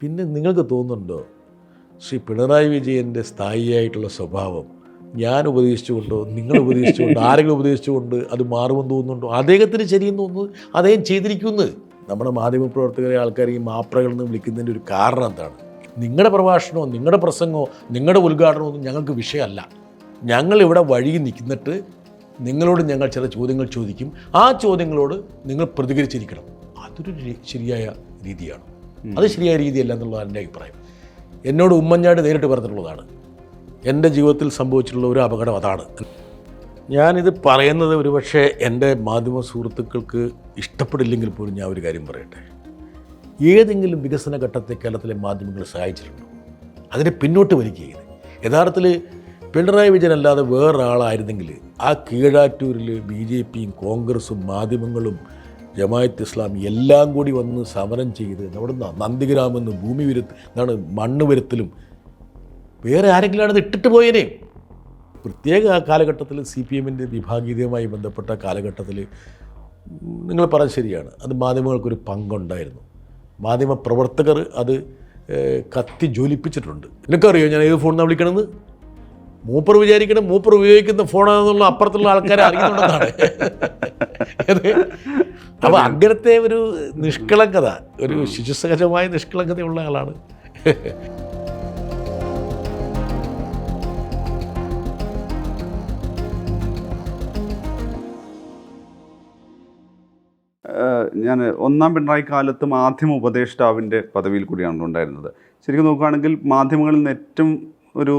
പിന്നെ നിങ്ങൾക്ക് തോന്നുന്നുണ്ടോ? ശ്രീ പിണറായി വിജയന്റെ സ്ഥായിയായിട്ടുള്ള സ്വഭാവം ഞാൻ ഉപദേശിച്ചുകൊണ്ടോ നിങ്ങൾ ഉപദേശിച്ചുകൊണ്ടോ ആരെങ്കിലും ഉപദേശിച്ചുകൊണ്ട് അത് മാറുമെന്ന് തോന്നുന്നുണ്ടോ? അദ്ദേഹത്തിന് ശരിയെന്ന് തോന്നുന്നു അദ്ദേഹം ചെയ്തിരിക്കുന്നത് നമ്മുടെ മാധ്യമപ്രവർത്തകരെ ആൾക്കാർ ഈ മാപ്രകളെന്ന് വിളിക്കുന്നതിന്റെ ഒരു കാരണം എന്താണ്? നിങ്ങളുടെ പ്രഭാഷണമോ നിങ്ങളുടെ പ്രസംഗമോ നിങ്ങളുടെ ഉദ്ഘാടനമോ ഒന്നും ഞങ്ങൾക്ക് വിഷയമല്ല. ഞങ്ങളിവിടെ വഴി നിൽക്കുന്നിട്ട് നിങ്ങളോട് ഞങ്ങൾ ചില ചോദ്യങ്ങൾ ചോദിക്കും. ആ ചോദ്യങ്ങളോട് നിങ്ങൾ പ്രതികരിച്ചിരിക്കണം. അതൊരു ശരിയായ രീതിയാണ്. അത് ശരിയായ രീതിയല്ല എന്നുള്ളതാണ് എന്റെ അഭിപ്രായം. എന്നോട് ഉമ്മൻചാണ്ടി നേരിട്ട് പറഞ്ഞിട്ടുള്ളതാണ്. എന്റെ ജീവിതത്തിൽ സംഭവിച്ചിട്ടുള്ള ഒരു അപകടം അതാണ്. ഞാനിത് പറയുന്നത് ഒരുപക്ഷെ എന്റെ മാധ്യമ സുഹൃത്തുക്കൾക്ക് ഇഷ്ടപ്പെടില്ലെങ്കിൽ പോലും ഞാൻ ഒരു കാര്യം പറയട്ടെ. ഏതെങ്കിലും വികസന ഘട്ടത്തെ കേരളത്തിലെ മാധ്യമങ്ങൾ സഹായിച്ചിട്ടുണ്ടോ? അതിനെ പിന്നോട്ട് വലിക്കുകയാണ്. യഥാർത്ഥത്തിൽ പിണറായി വിജയൻ അല്ലാതെ വേറൊരാളായിരുന്നെങ്കിൽ ആ കീഴാറ്റൂരിൽ ബി ജെ പിയും കോൺഗ്രസും മാധ്യമങ്ങളും ജമായത്ത് ഇസ്ലാം എല്ലാം കൂടി വന്ന് സമരം ചെയ്ത് അവിടെ നന്ദിഗ്രാമെന്ന് ഭൂമി വിരുത്ത് എന്താണ് മണ്ണ് വരുത്തലും വേറെ ആരെങ്കിലും അത് ഇട്ടിട്ട് പോയേനെ. പ്രത്യേക കാലഘട്ടത്തിൽ സി പി എമ്മിന്റെ വിഭാഗീയതയുമായി ബന്ധപ്പെട്ട കാലഘട്ടത്തിൽ നിങ്ങൾ പറഞ്ഞ ശരിയാണ്. അത് മാധ്യമങ്ങൾക്കൊരു പങ്കുണ്ടായിരുന്നു. മാധ്യമ പ്രവർത്തകർ അത് കത്തി ജ്വലിപ്പിച്ചിട്ടുണ്ട് നിനക്കറിയോ ഞാൻ ഏത് ഫോണിനാണ് വിളിക്കണമെന്ന് മൂപ്പർ വിചാരിക്കണം മൂപ്പർ ഉപയോഗിക്കുന്ന ഫോണാണെന്നുള്ള അപ്പുറത്തുള്ള ആൾക്കാരെ അറിയുന്നുണ്ടെന്നാണ്. അപ്പോൾ അങ്ങനത്തെ ഒരു നിഷ്കളങ്കത ഒരു ശിശുസഹജമായ നിഷ്കളങ്കതയുള്ള ആളാണ്. ഞാൻ ഒന്നാം പിണറായി കാലത്ത് മാധ്യമ ഉപദേഷ്ടാവിന്റെ പദവിയിൽ കൂടിയാണ് ഉണ്ടായിരുന്നത്. ശരിക്കും നോക്കുകയാണെങ്കിൽ മാധ്യമങ്ങളിൽ നിന്ന് ഏറ്റവും ഒരു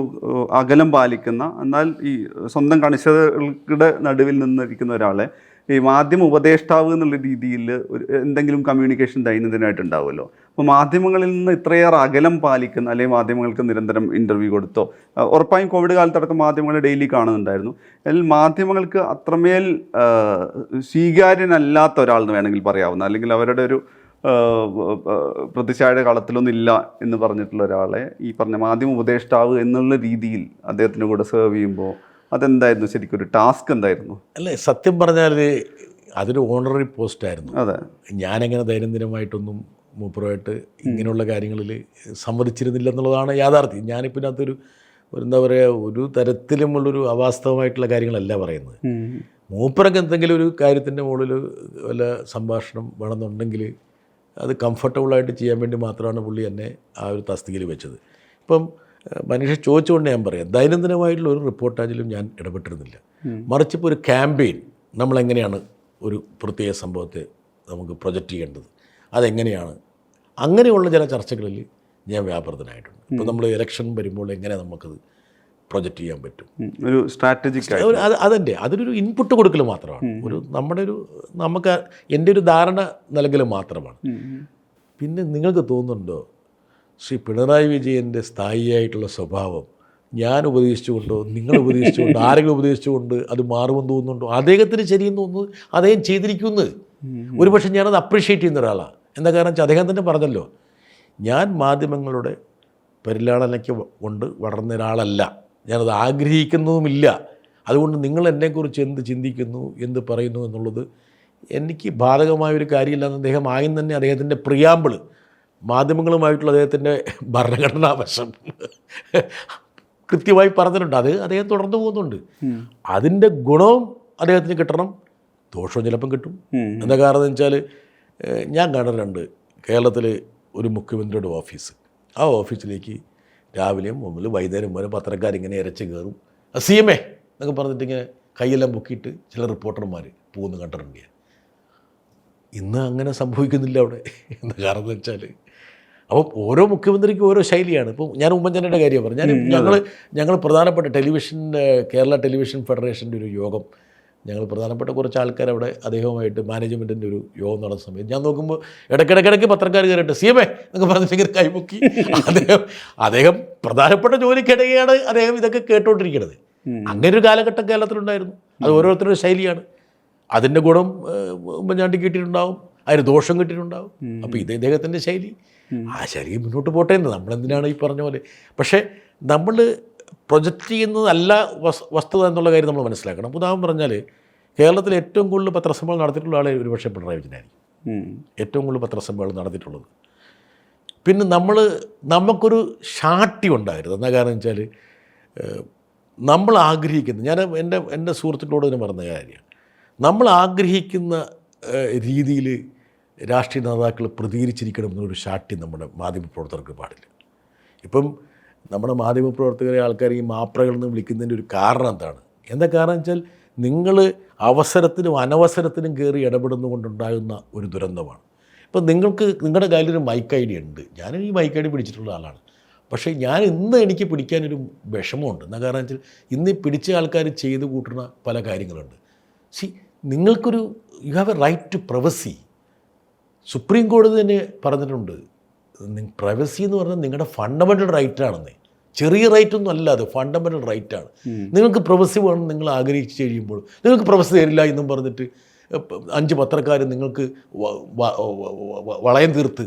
അകലം പാലിക്കുന്ന എന്നാൽ ഈ സ്വന്തം കണിശതകളുടെ നടുവിൽ നിന്നിരിക്കുന്ന ഒരാളെ ഈ മാധ്യമ ഉപദേഷ്ടാവ് എന്നുള്ള രീതിയിൽ ഒരു എന്തെങ്കിലും കമ്മ്യൂണിക്കേഷൻ ദൈനംദിനമായിട്ട് ഉണ്ടാവുമല്ലോ അപ്പോൾ മാധ്യമങ്ങളിൽ നിന്ന് ഇത്രയേറെ അകലം പാലിക്കുന്ന അല്ലെങ്കിൽ മാധ്യമങ്ങൾക്ക് നിരന്തരം ഇന്റർവ്യൂ കൊടുത്തോ ഉറപ്പായും കോവിഡ് കാലത്തടക്കം മാധ്യമങ്ങളെ ഡെയിലി കാണുന്നുണ്ടായിരുന്നു. അതിൽ മാധ്യമങ്ങൾക്ക് അത്രമേൽ സ്വീകാര്യനല്ലാത്ത ഒരാളെന്ന് വേണമെങ്കിൽ പറയാവുന്ന അല്ലെങ്കിൽ അവരുടെ ഒരു പ്രതിച്ഛായയുടെ കളത്തിലൊന്നും ഇല്ല എന്ന് പറഞ്ഞിട്ടുള്ള ഒരാളെ ഈ പറഞ്ഞ മാധ്യമ ഉപദേഷ്ടാവ് എന്നുള്ള രീതിയിൽ അദ്ദേഹത്തിന്റെ കൂടെ സെർവ് ചെയ്യുമ്പോൾ അതെന്തായിരുന്നു? ശരിക്കും ഒരു ടാസ്ക് എന്തായിരുന്നു? അല്ലേ സത്യം പറഞ്ഞാൽ അതൊരു ഓണററി പോസ്റ്റായിരുന്നു അതെ. ഞാനെങ്ങനെ ദൈനംദിനമായിട്ടൊന്നും മൂപ്പറുമായിട്ട് ഇങ്ങനെയുള്ള കാര്യങ്ങളിൽ സമ്മതിച്ചിരുന്നില്ല എന്നുള്ളതാണ് യാഥാർത്ഥ്യം. ഞാനിപ്പോൾ ഇതിനകത്തൊരു എന്താ പറയുക ഒരു തരത്തിലുമുള്ളൊരു അവാസ്തവമായിട്ടുള്ള കാര്യങ്ങളല്ല പറയുന്നത്. മൂപ്പറൊക്കെ എന്തെങ്കിലും ഒരു കാര്യത്തിന്റെ മുകളിൽ വല്ല സംഭാഷണം വേണമെന്നുണ്ടെങ്കിൽ അത് കംഫർട്ടബിളായിട്ട് ചെയ്യാൻ വേണ്ടി മാത്രമാണ് പുള്ളി എന്നെ ആ ഒരു തസ്തികയിൽ വെച്ചത്. ഇപ്പം മനുഷ്യ ചോദിച്ചുകൊണ്ട് ഞാൻ പറയാം ദൈനംദിനമായിട്ടുള്ള ഒരു റിപ്പോർട്ടാജിലും ഞാൻ ഇടപെട്ടിരുന്നില്ല. മറിച്ച് ഇപ്പോൾ ഒരു ക്യാമ്പയിൻ നമ്മളെങ്ങനെയാണ് ഒരു പ്രത്യേക സംഭവത്തെ നമുക്ക് പ്രൊജക്റ്റ് ചെയ്യേണ്ടത്? അതെങ്ങനെയാണ്? അങ്ങനെയുള്ള ചില ചർച്ചകളിൽ ഞാൻ വ്യാപൃതനായിട്ടുണ്ട്. ഇപ്പോൾ നമ്മൾ ഇലക്ഷൻ വരുമ്പോൾ എങ്ങനെ നമുക്കത് പ്രൊജക്റ്റ് ചെയ്യാൻ പറ്റും. ഒരു സ്ട്രാറ്റജിക് അത് അതന്നെ അതിനൊരു ഇൻപുട്ട് കൊടുക്കൽ മാത്രമാണ്. ഒരു നമ്മുടെ ഒരു നമുക്ക് എന്റെ ഒരു ധാരണ നൽകൽ മാത്രമാണ്. പിന്നെ നിങ്ങൾക്ക് തോന്നുന്നുണ്ടോ ശ്രീ പിണറായി വിജയന്റെ സ്ഥായിയായിട്ടുള്ള സ്വഭാവം ഞാൻ ഉപദേശിച്ചുകൊണ്ടോ നിങ്ങൾ ഉപദേശിച്ചുകൊണ്ടോ ആരെങ്കിലും ഉപദേശിച്ചുകൊണ്ട് അത് മാറുമെന്ന് തോന്നുന്നുണ്ടോ? അദ്ദേഹത്തിന് ശരിയെന്ന് തോന്നുന്നു അദ്ദേഹം ചെയ്തിരിക്കുന്നത് ഒരുപക്ഷെ ഞാനത് അപ്രീഷിയേറ്റ് ചെയ്യുന്ന ഒരാളാണ്. എന്താ കാരണം വെച്ചാൽ അദ്ദേഹം തന്നെ പറഞ്ഞല്ലോ ഞാൻ മാധ്യമങ്ങളുടെ പരിലാളനയ്ക്ക് കൊണ്ട് വളർന്ന ഒരാളല്ല. ഞാനത് ആഗ്രഹിക്കുന്നതുമില്ല. അതുകൊണ്ട് നിങ്ങൾ എന്നെക്കുറിച്ച് എന്ത് ചിന്തിക്കുന്നു എന്ത് പറയുന്നു എന്നുള്ളത് എനിക്ക് ബാധകമായൊരു കാര്യമില്ലെന്ന് അദ്ദേഹം ആയും തന്നെ അദ്ദേഹത്തിന്റെ പ്രിയാമ്പിൾ മാധ്യമങ്ങളുമായിട്ടുള്ള അദ്ദേഹത്തിന്റെ ഭരണഘടനാ വശം കൃത്യമായി പറഞ്ഞിട്ടുണ്ട്. അത് അദ്ദേഹം തുടർന്നു പോകുന്നുണ്ട്. അതിന്റെ ഗുണവും അദ്ദേഹത്തിന് കിട്ടണം. ദോഷവും ചിലപ്പം കിട്ടും. എന്താ കാരണം എന്ന് വെച്ചാൽ ഞാൻ കാണാറുണ്ട് കേരളത്തിൽ ഒരു മുഖ്യമന്ത്രിയുടെ ഓഫീസ്. ആ ഓഫീസിലേക്ക് രാവിലെയും മുമ്പിൽ വൈകുന്നേരം വരെ പത്രക്കാരിങ്ങനെ ഇരച്ച് കയറും. സി എം എ എന്നൊക്കെ പറഞ്ഞിട്ട് ഇങ്ങനെ കൈയെല്ലാം പൊക്കിയിട്ട് ചില റിപ്പോർട്ടർമാർ പോകുന്ന കണ്ടിട്ടുണ്ട് ഞാൻ. ഇന്ന് അങ്ങനെ സംഭവിക്കുന്നില്ല അവിടെ. എന്താ കാരണം എന്ന് വെച്ചാൽ അപ്പോൾ ഓരോ മുഖ്യമന്ത്രിക്കും ഓരോ ശൈലിയാണ്. ഇപ്പോൾ ഞാൻ ഉമ്മൻചാണ്ടിയുടെ കാര്യം പറഞ്ഞു ഞാൻ ഞങ്ങൾ ഞങ്ങൾ പ്രധാനപ്പെട്ട ടെലിവിഷൻ കേരള ടെലിവിഷൻ ഫെഡറേഷന്റെ ഒരു യോഗം ഞങ്ങൾ പ്രധാനപ്പെട്ട കുറച്ച് ആൾക്കാർ അവിടെ അദ്ദേഹവുമായിട്ട് മാനേജ്മെന്റിന്റെ ഒരു യോഗം നടന്ന സമയത്ത് ഞാൻ നോക്കുമ്പോൾ ഇടയ്ക്കിടയ്ക്കിടയ്ക്ക് പത്രക്കാർ കയറിയിട്ട് സി എം എ എന്നൊക്കെ പറഞ്ഞിട്ട് കൈമുക്കി. അദ്ദേഹം അദ്ദേഹം പ്രധാനപ്പെട്ട ജോലിക്കിടയാണ് അദ്ദേഹം ഇതൊക്കെ കേട്ടോണ്ടിരിക്കുന്നത്. അങ്ങനെ ഒരു കാലഘട്ടം കേരളത്തിലുണ്ടായിരുന്നു. അത് ഓരോരുത്തരുടെ ശൈലിയാണ്. അതിന്റെ ഗുണം ഉമ്മൻചാണ്ടി കിട്ടിയിട്ടുണ്ടാവും അതിന് ദോഷം കിട്ടിയിട്ടുണ്ടാവും. അപ്പോൾ ഇത് ഇദ്ദേഹത്തിന്റെ ശൈലി. ആ ശൈലി മുന്നോട്ട് പോട്ടെ എന്ന് നമ്മളെന്തിനാണ് ഈ പറഞ്ഞ പോലെ? പക്ഷേ നമ്മൾ പ്രൊജക്റ്റ് ചെയ്യുന്നതല്ല വസ് വസ്തുത എന്നുള്ള കാര്യം നമ്മൾ മനസ്സിലാക്കണം. ഉദാഹരണം പറഞ്ഞാൽ കേരളത്തിൽ ഏറ്റവും കൂടുതൽ പത്രസമ്മേളനം നടത്തിയിട്ടുള്ള ആളെ ഒരുപക്ഷെ പിണറായി വിജയനായിരിക്കും. ഏറ്റവും കൂടുതൽ പത്രസമ്മേളനം നടത്തിയിട്ടുള്ളത്. പിന്നെ നമ്മൾ നമുക്കൊരു ഷാട്ടി ഉണ്ടായിരുന്നു എന്താ കാരണം വെച്ചാൽ നമ്മൾ ആഗ്രഹിക്കുന്ന ഞാൻ എന്റെ എന്റെ സുഹൃത്തുക്കളോട് തന്നെ പറഞ്ഞ കാര്യം. നമ്മൾ ആഗ്രഹിക്കുന്ന രീതിയിൽ രാഷ്ട്രീയ നേതാക്കൾ പ്രതികരിച്ചിരിക്കണം എന്നൊരു ഷാട്ടി നമ്മുടെ മാധ്യമപ്രവർത്തകർക്ക് പാടില്ല. ഇപ്പം നമ്മുടെ മാധ്യമപ്രവർത്തകരെ ആൾക്കാർ ഈ മാപ്രകൾ എന്ന് വിളിക്കുന്നതിന്റെ ഒരു കാരണം എന്താണ്? എന്താ കാരണം വെച്ചാൽ നിങ്ങൾ അവസരത്തിനും അനവസരത്തിനും കയറി ഇടപെടുന്നുകൊണ്ടുണ്ടാകുന്ന ഒരു ദുരന്തമാണ്. ഇപ്പം നിങ്ങൾക്ക് നിങ്ങളുടെ കയ്യിൽ ഒരു മൈക്ക് ഐ ഡി ഉണ്ട്. ഞാൻ ഈ മൈക്ക് ഐ ഡി പിടിച്ചിട്ടുള്ള ആളാണ്. പക്ഷേ ഞാൻ ഇന്ന് എനിക്ക് പിടിക്കാനൊരു വിഷമമുണ്ട്. എന്താ കാരണം വെച്ചാൽ ഇന്ന് പിടിച്ച ആൾക്കാർ ചെയ്ത് കൂട്ടുന്ന പല കാര്യങ്ങളുണ്ട്. സി നിങ്ങൾക്കൊരു you have a right to privacy supreme കോടതി തന്നെ പറഞ്ഞിട്ടുണ്ട്. പ്രൈവസി എന്ന് പറഞ്ഞാൽ നിങ്ങളുടെ ഫണ്ടമെന്റൽ റൈറ്റ് ആണെന്നേ. ചെറിയ റൈറ്റ് ഒന്നും അല്ല അത് ഫണ്ടമെന്റൽ റൈറ്റ് ആണ്. നിങ്ങൾക്ക് പ്രവസി വേണം നിങ്ങൾ ആഗ്രഹിച്ച് കഴിയുമ്പോൾ നിങ്ങൾക്ക് പ്രവസി തരില്ല എന്നും പറഞ്ഞിട്ട് അഞ്ച് പത്രക്കാർ നിങ്ങൾക്ക് വളയം തീർത്ത്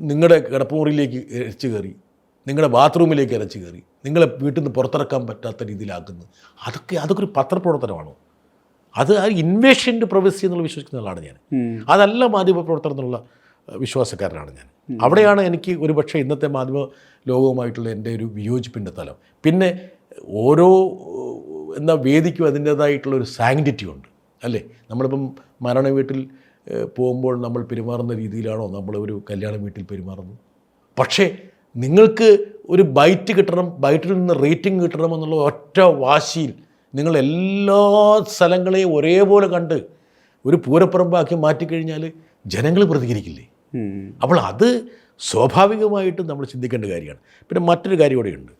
നിങ്ങളുടെ കിടപ്പുമുറിയിലേക്ക് ഇരച്ചു കയറി നിങ്ങളുടെ ബാത്റൂമിലേക്ക് ഇരച്ചു കയറി നിങ്ങളെ വീട്ടിൽ നിന്ന് പുറത്തിറക്കാൻ പറ്റാത്ത രീതിയിലാക്കുന്നു. അതൊക്കെ അതൊക്കെ ഒരു പത്രപ്രവർത്തനമാണോ? അത് ആ ഇൻവേഷന്റെ പ്രവസി എന്നുള്ള വിശ്വസിക്കുന്ന ആളാണ് ഞാൻ. അതല്ല മാധ്യമപ്രവർത്തനം എന്നുള്ള വിശ്വാസക്കാരനാണ് ഞാൻ. അവിടെയാണ് എനിക്ക് ഒരു പക്ഷേ ഇന്നത്തെ മാധ്യമ ലോകവുമായിട്ടുള്ള എന്റെ ഒരു വിയോജിപ്പിന്റെ തലം. പിന്നെ ഓരോ എന്താ വേദിക്കും അതിന്റേതായിട്ടുള്ള ഒരു സാങ്ക്ടിറ്റി ഉണ്ട്. അല്ലേ? നമ്മളിപ്പം മരണ വീട്ടിൽ പോകുമ്പോൾ നമ്മൾ പെരുമാറുന്ന രീതിയിലാണോ നമ്മൾ ഒരു കല്യാണ വീട്ടിൽ പെരുമാറുന്നത്? പക്ഷേ നിങ്ങൾക്ക് ഒരു ബൈറ്റ് കിട്ടണം ബൈറ്റിൽ നിന്ന് റേറ്റിംഗ് കിട്ടണം എന്നുള്ള ഒറ്റ വാശിയിൽ നിങ്ങൾ എല്ലാ സ്ഥലങ്ങളെയും ഒരേപോലെ കണ്ട് ഒരു പൂരപ്പറമ്പാക്കി മാറ്റിക്കഴിഞ്ഞാൽ ജനങ്ങൾ പ്രതികരിക്കില്ലേ? അപ്പോൾ അത് സ്വാഭാവികമായിട്ടും നമ്മൾ ചിന്തിക്കേണ്ട കാര്യമാണ്. പിന്നെ മറ്റൊരു കാര്യം കൂടെയുണ്ട്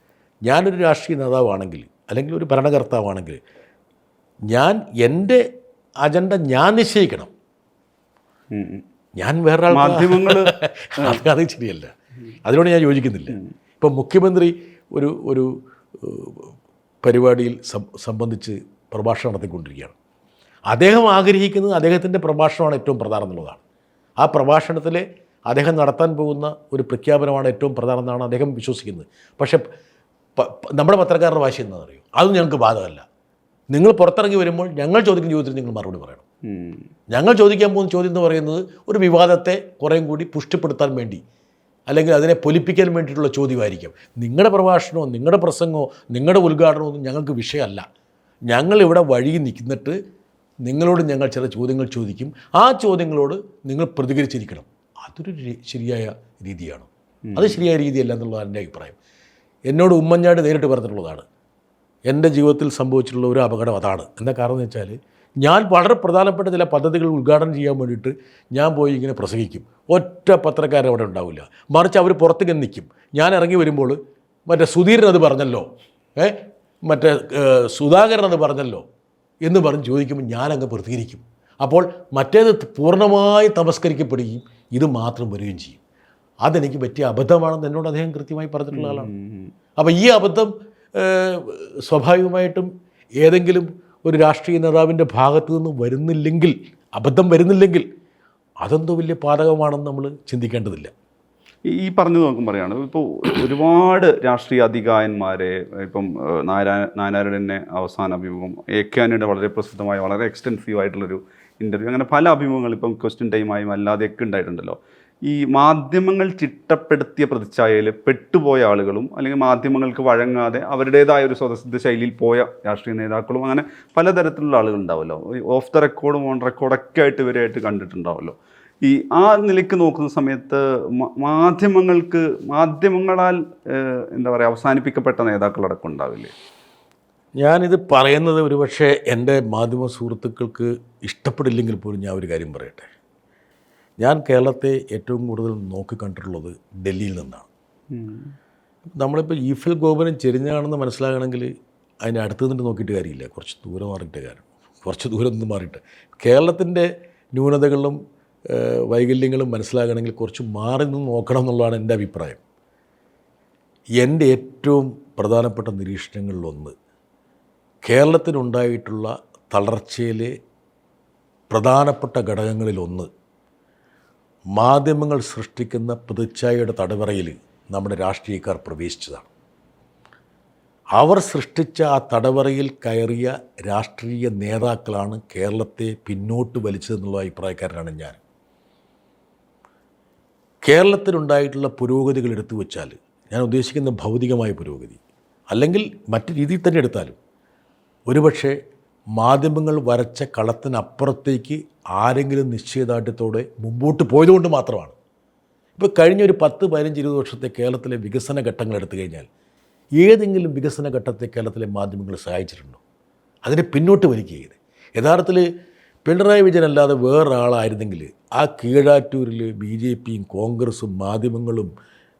ഞാനൊരു രാഷ്ട്രീയ നേതാവാണെങ്കിൽ അല്ലെങ്കിൽ ഒരു ഭരണകർത്താവാണെങ്കിൽ ഞാൻ എന്റെ അജണ്ട ഞാൻ നിശ്ചയിക്കണം. ഞാൻ വേറെ മാധ്യമങ്ങൾ അത് അത് ശരിയല്ല. അതിനോട് ഞാൻ യോജിക്കുന്നില്ല. ഇപ്പം മുഖ്യമന്ത്രി ഒരു ഒരു പരിപാടിയിൽ സംബന്ധിച്ച് പ്രഭാഷണം നടത്തിക്കൊണ്ടിരിക്കുകയാണ്. അദ്ദേഹം ആഗ്രഹിക്കുന്നത് അദ്ദേഹത്തിന്റെ പ്രഭാഷണമാണ് ഏറ്റവും പ്രധാനം എന്നുള്ളതാണ്. ആ പ്രഭാഷണത്തിൽ അദ്ദേഹം നടത്താൻ പോകുന്ന ഒരു പ്രഖ്യാപനമാണ് ഏറ്റവും പ്രധാനം എന്നാണ് അദ്ദേഹം വിശ്വസിക്കുന്നത്. പക്ഷേ നമ്മുടെ പത്രക്കാരുടെ വാശി എന്താണെന്ന് അറിയും അതും ഞങ്ങൾക്ക് ബാധകമല്ല. നിങ്ങൾ പുറത്തിറങ്ങി വരുമ്പോൾ ഞങ്ങൾ ചോദിക്കുന്ന ചോദ്യത്തിന് നിങ്ങൾ മറുപടി പറയണം. ഞങ്ങൾ ചോദിക്കാൻ പോകുന്ന ചോദ്യം എന്ന് പറയുന്നത് ഒരു വിവാദത്തെ കുറേയും കൂടി പുഷ്ടിപ്പെടുത്താൻ വേണ്ടി അല്ലെങ്കിൽ അതിനെ പൊലിപ്പിക്കാൻ വേണ്ടിയിട്ടുള്ള ചോദ്യമായിരിക്കും. നിങ്ങളുടെ പ്രഭാഷണമോ നിങ്ങളുടെ പ്രസംഗമോ നിങ്ങളുടെ ഉദ്ഘാടനമോ ഒന്നും ഞങ്ങൾക്ക് വിഷയമല്ല. ഞങ്ങളിവിടെ വഴി നിൽക്കുന്നിട്ട് നിങ്ങളോട് ഞങ്ങൾ ചില ചോദ്യങ്ങൾ ചോദിക്കും. ആ ചോദ്യങ്ങളോട് നിങ്ങൾ പ്രതികരിച്ചിരിക്കണം. അതൊരു ശരിയായ രീതിയാണ്. അത് ശരിയായ രീതിയല്ല എന്നുള്ളതാണ് എന്റെ അഭിപ്രായം. എന്നോട് ഉമ്മൻചാണ്ടി നേരിട്ട് പറഞ്ഞിട്ടുള്ളതാണ്. എന്റെ ജീവിതത്തിൽ സംഭവിച്ചിട്ടുള്ള ഒരു അപകടം അതാണ്. എന്താ കാരണം എന്ന് വെച്ചാൽ ഞാൻ വളരെ പ്രധാനപ്പെട്ട ചില പദ്ധതികൾ ഉദ്ഘാടനം ചെയ്യാൻ വേണ്ടിയിട്ട് ഞാൻ പോയി ഇങ്ങനെ പ്രസംഗിക്കും. ഒറ്റ പത്രക്കാരൻ അവിടെ ഉണ്ടാവില്ല. മറിച്ച് അവർ പുറത്തേക്ക് നിൽക്കും ഞാൻ ഇറങ്ങി വരുമ്പോൾ മറ്റേ സുധീരൻ അത് പറഞ്ഞല്ലോ. ഏ? മറ്റേ സുധാകരൻ അത് പറഞ്ഞല്ലോ. എന്ന് പറഞ്ഞ് ചോദിക്കുമ്പോൾ ഞാനങ്ങ് പ്രതികരിക്കും. അപ്പോൾ മറ്റേത് പൂർണമായി തമസ്കരിക്കപ്പെടുകയും ഇത് മാത്രം വരികയും ചെയ്യും. അതെനിക്ക് പറ്റിയ അബദ്ധമാണെന്ന് എന്നോട് അദ്ദേഹം കൃത്യമായി പറഞ്ഞിട്ടുള്ള ആളാണ്. അപ്പോൾ ഈ അബദ്ധം സ്വാഭാവികമായിട്ടും ഏതെങ്കിലും ഒരു രാഷ്ട്രീയ നേതാവിന്റെ ഭാഗത്തു നിന്ന് വരുന്നില്ലെങ്കിൽ അബദ്ധം വരുന്നില്ലെങ്കിൽ അതെന്തോ വലിയ പാതകമാണെന്ന് നമ്മൾ ചിന്തിക്കേണ്ടതില്ല. ഈ പറഞ്ഞു നോക്കുമ്പോഴാണ് ഇപ്പോൾ ഒരുപാട് രാഷ്ട്രീയ അധികായന്മാരെ ഇപ്പം നാരായ നാരായണന്റെ അവസാന അഭിമുഖം എ കെ ആനിയുടെ വളരെ പ്രസിദ്ധമായ വളരെ എക്സ്റ്റെൻസീവ് ആയിട്ടുള്ളൊരു ഇന്റർവ്യൂ അങ്ങനെ പല അഭിമുഖങ്ങൾ ഇപ്പം ക്വസ്റ്റ്യൻ ടൈമായും അല്ലാതെയൊക്കെ ഉണ്ടായിട്ടുണ്ടല്ലോ. ഈ മാധ്യമങ്ങൾ ചിട്ടപ്പെടുത്തിയ പ്രതിച്ഛായയിൽ പെട്ടുപോയ ആളുകളും അല്ലെങ്കിൽ മാധ്യമങ്ങൾക്ക് വഴങ്ങാതെ അവരുടേതായ ഒരു സ്വതസിദ്ധ ശൈലിയിൽ പോയ രാഷ്ട്രീയ നേതാക്കളും അങ്ങനെ പലതരത്തിലുള്ള ആളുകൾ ഉണ്ടാവുമല്ലോ ഓഫ് ദ റെക്കോർഡും ഓൺ റെക്കോർഡൊക്കെ ആയിട്ട് ഇവരായിട്ട് കണ്ടിട്ടുണ്ടാവുമല്ലോ ഈ ആ നിലയ്ക്ക് നോക്കുന്ന സമയത്ത് മാധ്യമങ്ങൾക്ക് മാധ്യമങ്ങളാൽ എന്താ പറയുക അവസാനിപ്പിക്കപ്പെട്ട നേതാക്കളടക്കം ഉണ്ടാവില്ലേ? ഞാനിത് പറയുന്നത് ഒരുപക്ഷെ എന്റെ മാധ്യമ സുഹൃത്തുക്കൾക്ക് ഇഷ്ടപ്പെടില്ലെങ്കിൽ പോലും ഞാൻ ഒരു കാര്യം പറയട്ടെ. ഞാൻ കേരളത്തെ ഏറ്റവും കൂടുതൽ നോക്കിക്കണ്ടിട്ടുള്ളത് ഡൽഹിയിൽ നിന്നാണ്. നമ്മളിപ്പോൾ ഈഫൽ ഗോപുരം ചെരിഞ്ഞാണെന്ന് മനസ്സിലാകണമെങ്കിൽ അതിന്റെ അടുത്ത് നിന്നിട്ട് നോക്കിയിട്ട് കാര്യമില്ല. കുറച്ച് ദൂരം മാറിയിട്ട് കാര്യം. കുറച്ച് ദൂരം നിന്ന് മാറിയിട്ട്. കേരളത്തിന്റെ ന്യൂനതകളും ഏഹ്, വൈകല്യങ്ങളും മനസ്സിലാകണമെങ്കിൽ കുറച്ച് മാറി നിന്ന് നോക്കണം എന്നുള്ളതാണ് എന്റെ അഭിപ്രായം. എന്റെ ഏറ്റവും പ്രധാനപ്പെട്ട നിരീക്ഷണങ്ങളിലൊന്ന് കേരളത്തിനുണ്ടായിട്ടുള്ള തളർച്ചയിലെ പ്രധാനപ്പെട്ട ഘടകങ്ങളിലൊന്ന് മാധ്യമങ്ങൾ സൃഷ്ടിക്കുന്ന പ്രതിച്ഛായയുടെ തടവറയിൽ നമ്മുടെ രാഷ്ട്രീയക്കാർ പ്രവേശിച്ചതാണ്. അവർ സൃഷ്ടിച്ച ആ തടവറയിൽ കയറിയ രാഷ്ട്രീയ നേതാക്കളാണ് കേരളത്തെ പിന്നോട്ട് വലിച്ചതെന്നുള്ള അഭിപ്രായക്കാരനാണ് ഞാൻ. കേരളത്തിലുണ്ടായിട്ടുള്ള പുരോഗതികൾ എടുത്തു വെച്ചാൽ ഞാൻ ഉദ്ദേശിക്കുന്ന ഭൗതികമായ പുരോഗതി അല്ലെങ്കിൽ മറ്റു രീതിയിൽ തന്നെ എടുത്താലും ഒരുപക്ഷെ മാധ്യമങ്ങൾ വരച്ച കളത്തിനപ്പുറത്തേക്ക് ആരെങ്കിലും നിശ്ചയദാർഢ്യത്തോടെ മുമ്പോട്ട് പോയതുകൊണ്ട് മാത്രമാണ്. ഇപ്പോൾ കഴിഞ്ഞ ഒരു പത്ത് പതിനഞ്ച് ഇരുപത് വർഷത്തെ കേരളത്തിലെ വികസന ഘട്ടങ്ങൾ എടുത്തു കഴിഞ്ഞാൽ ഏതെങ്കിലും വികസന ഘട്ടത്തെ കേരളത്തിലെ മാധ്യമങ്ങൾ സഹായിച്ചിട്ടുണ്ടോ? അതിനെ പിന്നോട്ട് വലിക്കുകയത് യഥാർത്ഥത്തിൽ പിണറായി വിജയൻ അല്ലാതെ വേറൊരാളായിരുന്നെങ്കിൽ ആ കീഴാറ്റൂരിൽ ബി ജെ പിയും കോൺഗ്രസും മാധ്യമങ്ങളും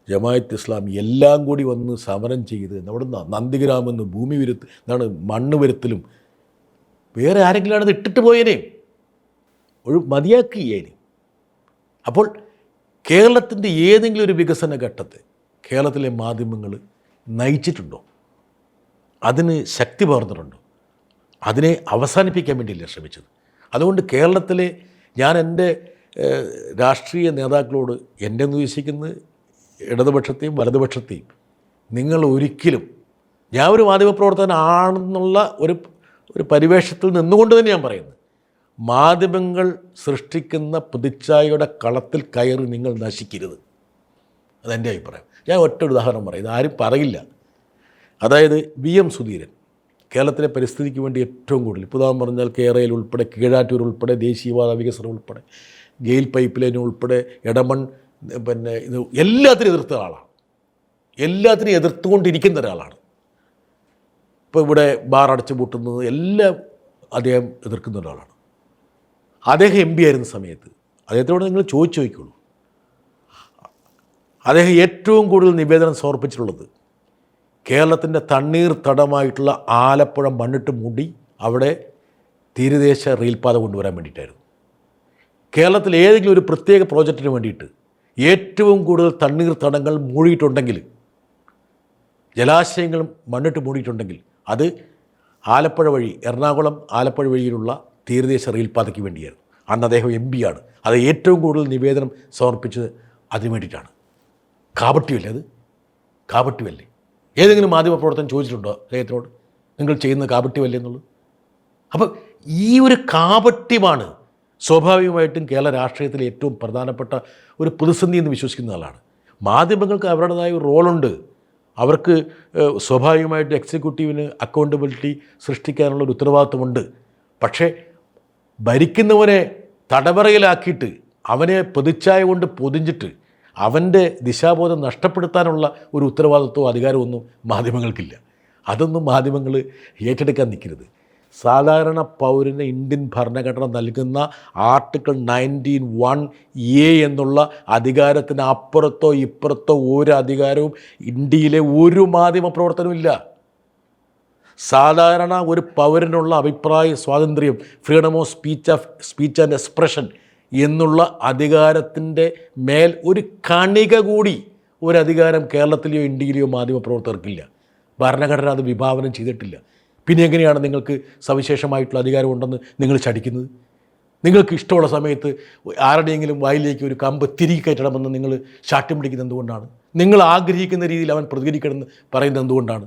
ജമായത്ത് ഇസ്ലാം എല്ലാം കൂടി വന്ന് സമരം ചെയ്ത് നമ്മുടെ നന്ദിഗ്രാമെന്ന് ഭൂമി വരുത്ത് എന്താണ് മണ്ണ് വരുത്തലും വേറെ ആരെങ്കിലും അത് ഇട്ടിട്ട് പോയേനെ. ഒരു മതിയാക്കിയേനെ. അപ്പോൾ കേരളത്തിന്റെ ഏതെങ്കിലും ഒരു വികസന ഘട്ടത്തെ കേരളത്തിലെ മാധ്യമങ്ങൾ നയിച്ചിട്ടുണ്ടോ? അതിന് ശക്തി പകർന്നിട്ടുണ്ടോ? അതിനെ അവസാനിപ്പിക്കാൻ വേണ്ടിയില്ല ശ്രമിച്ചത്? അതുകൊണ്ട് കേരളത്തിലെ ഞാൻ എന്റെ രാഷ്ട്രീയ നേതാക്കളോട് എന്റെ ഉദ്ദേശിക്കുന്നത് ഇടതുപക്ഷത്തെയും വലതുപക്ഷത്തെയും നിങ്ങൾ ഒരിക്കലും ഞാൻ ഒരു മാധ്യമപ്രവർത്തകനാണെന്നുള്ള ഒരു ഒരു പരിവേഷത്തിൽ നിന്നുകൊണ്ട് തന്നെ ഞാൻ പറയുന്നത് മാധ്യമങ്ങൾ സൃഷ്ടിക്കുന്ന പ്രതിച്ഛായയുടെ കളത്തിൽ കയറി നിങ്ങൾ നശിക്കരുത്. അതെന്റെ അഭിപ്രായം. ഞാൻ ഒറ്റ ഉദാഹരണം പറയും ആരും പറയില്ല. അതായത് വി എം സുധീരൻ. കേരളത്തിലെ പരിസ്ഥിതിക്ക് വേണ്ടി ഏറ്റവും കൂടുതൽ. ഇപ്പോൾ ഉദാഹരണം പറഞ്ഞാൽ കേരളയിൽ ഉൾപ്പെടെ കീഴാറ്റൂർ ഉൾപ്പെടെ ദേശീയപാത വികസനം ഉൾപ്പെടെ ഗെയിൽ പൈപ്പ് ലൈൻ ഉൾപ്പെടെ ഇടമൺ പിന്നെ ഇത് എല്ലാത്തിനും എതിർത്ത ആളാണ് എല്ലാത്തിനും എതിർത്തുകൊണ്ടിരിക്കുന്ന ഒരാളാണ്. ഇപ്പോൾ ഇവിടെ ബാർ അടച്ചു പൂട്ടുന്നത് എല്ലാം അദ്ദേഹം എതിർക്കുന്ന ഒരാളാണ്. അദ്ദേഹം എം പി ആയിരുന്ന സമയത്ത് അദ്ദേഹത്തോട് നിങ്ങൾ ചോദിച്ചു നോക്കിക്കോളൂ അദ്ദേഹം ഏറ്റവും കൂടുതൽ നിവേദനം സമർപ്പിച്ചിട്ടുള്ളത് കേരളത്തിന്റെ തണ്ണീർ തടമായിട്ടുള്ള ആലപ്പുഴ മണ്ണിട്ട് മൂടി അവിടെ തീരദേശ റെയിൽപാത കൊണ്ടുവരാൻ വേണ്ടിയിട്ടായിരുന്നു. കേരളത്തിൽ ഏതെങ്കിലും ഒരു പ്രത്യേക പ്രോജക്റ്റിന് വേണ്ടിയിട്ട് ഏറ്റവും കൂടുതൽ തണ്ണീർ തടങ്ങൾ മൂടിയിട്ടുണ്ടെങ്കിൽ ജലാശയങ്ങളും മണ്ണിട്ട് മൂടിയിട്ടുണ്ടെങ്കിൽ അത് ആലപ്പുഴ വഴി എറണാകുളം ആലപ്പുഴ വഴിയിലുള്ള തീരദേശ റെയിൽപാതയ്ക്ക് വേണ്ടിയായിരുന്നു. അന്ന് അദ്ദേഹം എം ആണ് അത് ഏറ്റവും കൂടുതൽ നിവേദനം സമർപ്പിച്ചത് അതിനു വേണ്ടിയിട്ടാണ്. കാപട്യമല്ലേ അത്? കാപട്യമല്ലേ ഏതെങ്കിലും മാധ്യമപ്രവർത്തനം ചോദിച്ചിട്ടുണ്ടോ അദ്ദേഹത്തിനോട്? നിങ്ങൾ ചെയ്യുന്ന കാപട്യമല്ലേ എന്നുള്ളത്? അപ്പം ഈ ഒരു കാപട്യമാണ് സ്വാഭാവികമായിട്ടും കേരള രാഷ്ട്രീയത്തിലെ ഏറ്റവും പ്രധാനപ്പെട്ട ഒരു പ്രതിസന്ധി എന്ന് വിശ്വസിക്കുന്ന ആളാണ്. മാധ്യമങ്ങൾക്ക് അവരുടേതായ ഒരു റോളുണ്ട്. അവർക്ക് സ്വാഭാവികമായിട്ട് എക്സിക്യൂട്ടീവിന് അക്കൗണ്ടബിലിറ്റി സൃഷ്ടിക്കാനുള്ള ഒരു ഉത്തരവാദിത്വമുണ്ട്. പക്ഷേ ഭരിക്കുന്നവനെ തടവറയിലാക്കിയിട്ട് അവനെ പ്രതിച്ഛായ കൊണ്ട് പൊതിഞ്ഞിട്ട് അവന്റെ ദിശാബോധം നഷ്ടപ്പെടുത്താനുള്ള ഒരു ഉത്തരവാദിത്വമോ അധികാരമോ ഒന്നും മാധ്യമങ്ങൾക്കില്ല. അതൊന്നും മാധ്യമങ്ങൾ ഏറ്റെടുക്കാൻ നിൽക്കരുത്. സാധാരണ പൗരന് ഇന്ത്യൻ ഭരണഘടന നൽകുന്ന ആർട്ടിക്കിൾ നയന്റീൻ വൺ എ എന്നുള്ള അധികാരത്തിന് അപ്പുറത്തോ ഇപ്പുറത്തോ ഒരു അധികാരവും ഇന്ത്യയിലെ ഒരു മാധ്യമ പ്രവർത്തനവും ഇല്ല. സാധാരണ ഒരു പൗരനുള്ള അഭിപ്രായ സ്വാതന്ത്ര്യം freedom of speech of speech and expression എന്നുള്ള അധികാരത്തിന്റെ മേൽ ഒരു കണിക കൂടി ഒരു അധികാരം കേരളത്തിലെയോ ഇന്ത്യയിലെയോ മാധ്യമപ്രവർത്തകർക്കില്ല. ഭരണഘടന അത് വിഭാവനം ചെയ്തിട്ടില്ല. പിന്നെ എങ്ങനെയാണ് നിങ്ങൾക്ക് സവിശേഷമായിട്ടുള്ള അധികാരമുണ്ടെന്ന് നിങ്ങൾ ചടിക്കുന്നത്? നിങ്ങൾക്ക് ഇഷ്ടമുള്ള സമയത്ത് ആരുടെയെങ്കിലും വായിലേക്ക് ഒരു കമ്പ് തിരികെ കയറ്റണമെന്ന് നിങ്ങൾ ശാഠ്യം പിടിക്കുന്നത് എന്തുകൊണ്ടാണ്? നിങ്ങൾ ആഗ്രഹിക്കുന്ന രീതിയിൽ അവൻ പ്രതികരിക്കണമെന്ന് പറയുന്നത് എന്തുകൊണ്ടാണ്?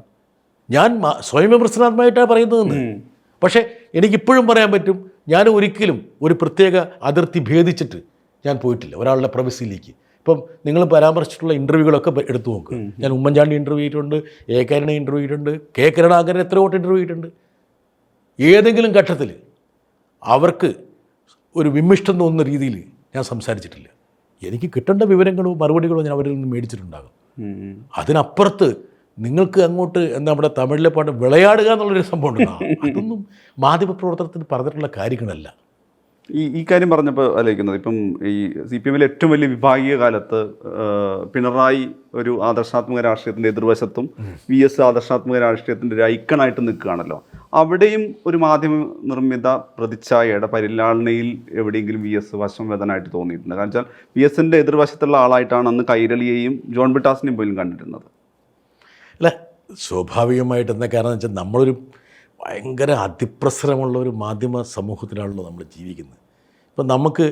ഞാൻ സ്വയം വിമർശനാത്മകമായിട്ടാണ് പറയുന്നതെന്ന്. പക്ഷേ എനിക്കിപ്പോഴും പറയാൻ പറ്റും ഞാൻ ഒരിക്കലും ഒരു പ്രത്യേക അതിർത്തി ഭേദിച്ചിട്ട് ഞാൻ പോയിട്ടില്ല ഒരാളുടെ പ്രവസിയിലേക്ക്. ഇപ്പം നിങ്ങൾ പരാമർശിച്ചിട്ടുള്ള ഇന്റർവ്യൂകളൊക്കെ എടുത്തു നോക്കുക ഞാൻ ഉമ്മൻചാണ്ടി ഇന്റർവ്യൂ ചെയ്തിട്ടുണ്ട് എ കരുണ ഇന്റർവ്യൂ ചെയ്തിട്ടുണ്ട് കെ കരുണാകരൻ എത്ര വോട്ട് ഇന്റർവ്യൂ ചെയ്തിട്ടുണ്ട്. ഏതെങ്കിലും ഘട്ടത്തിൽ അവർക്ക് ഒരു വിമിഷ്ടം തോന്നുന്ന രീതിയിൽ ഞാൻ സംസാരിച്ചിട്ടില്ല. എനിക്ക് കിട്ടേണ്ട വിവരങ്ങളോ മറുപടികളോ ഞാൻ അവരിൽ നിന്ന് മേടിച്ചിട്ടുണ്ടാകും. അതിനപ്പുറത്ത് നിങ്ങൾക്ക് അങ്ങോട്ട് എന്താ നമ്മുടെ തമിഴിലെ പാട്ട് വിളയാടുക എന്നുള്ളൊരു സംഭവം ഉണ്ടല്ലോ അതൊന്നും മാധ്യമപ്രവർത്തനത്തിന് പറഞ്ഞിട്ടുള്ള കാര്യങ്ങളല്ല. ഈ ഈ കാര്യം പറഞ്ഞപ്പോൾ ആലോചിക്കുന്നത് ഇപ്പം ഈ സി പി എമ്മിലെ ഏറ്റവും വലിയ വിഭാഗീയ കാലത്ത് പിണറായി ഒരു ആദർശാത്മക രാഷ്ട്രീയത്തിന്റെ എതിർവശത്തും വി എസ് ആദർശാത്മക രാഷ്ട്രീയത്തിന്റെ ഒരു ഐക്കണായിട്ട് നിൽക്കുകയാണല്ലോ. അവിടെയും ഒരു മാധ്യമ നിർമ്മിത പ്രതിച്ഛായയുടെ പരിലാളനയിൽ എവിടെയെങ്കിലും വി എസ് വശംവേദനായിട്ട് തോന്നിയിട്ടുണ്ട്. കാരണം വെച്ചാൽ വി എസിന്റെ എതിർവശത്തുള്ള ആളായിട്ടാണ് അന്ന് കൈരളിയെയും ജോൺ ബിട്ടാസിനെയും പോലും കണ്ടിരുന്നത്. അല്ല? സ്വാഭാവികമായിട്ട് എന്താ കാരണം വെച്ചാൽ നമ്മളൊരു ഭയങ്കര അതിപ്രസരമുള്ള ഒരു മാധ്യമ സമൂഹത്തിലാണല്ലോ നമ്മൾ ജീവിക്കുന്നത്. ഇപ്പം നമുക്ക്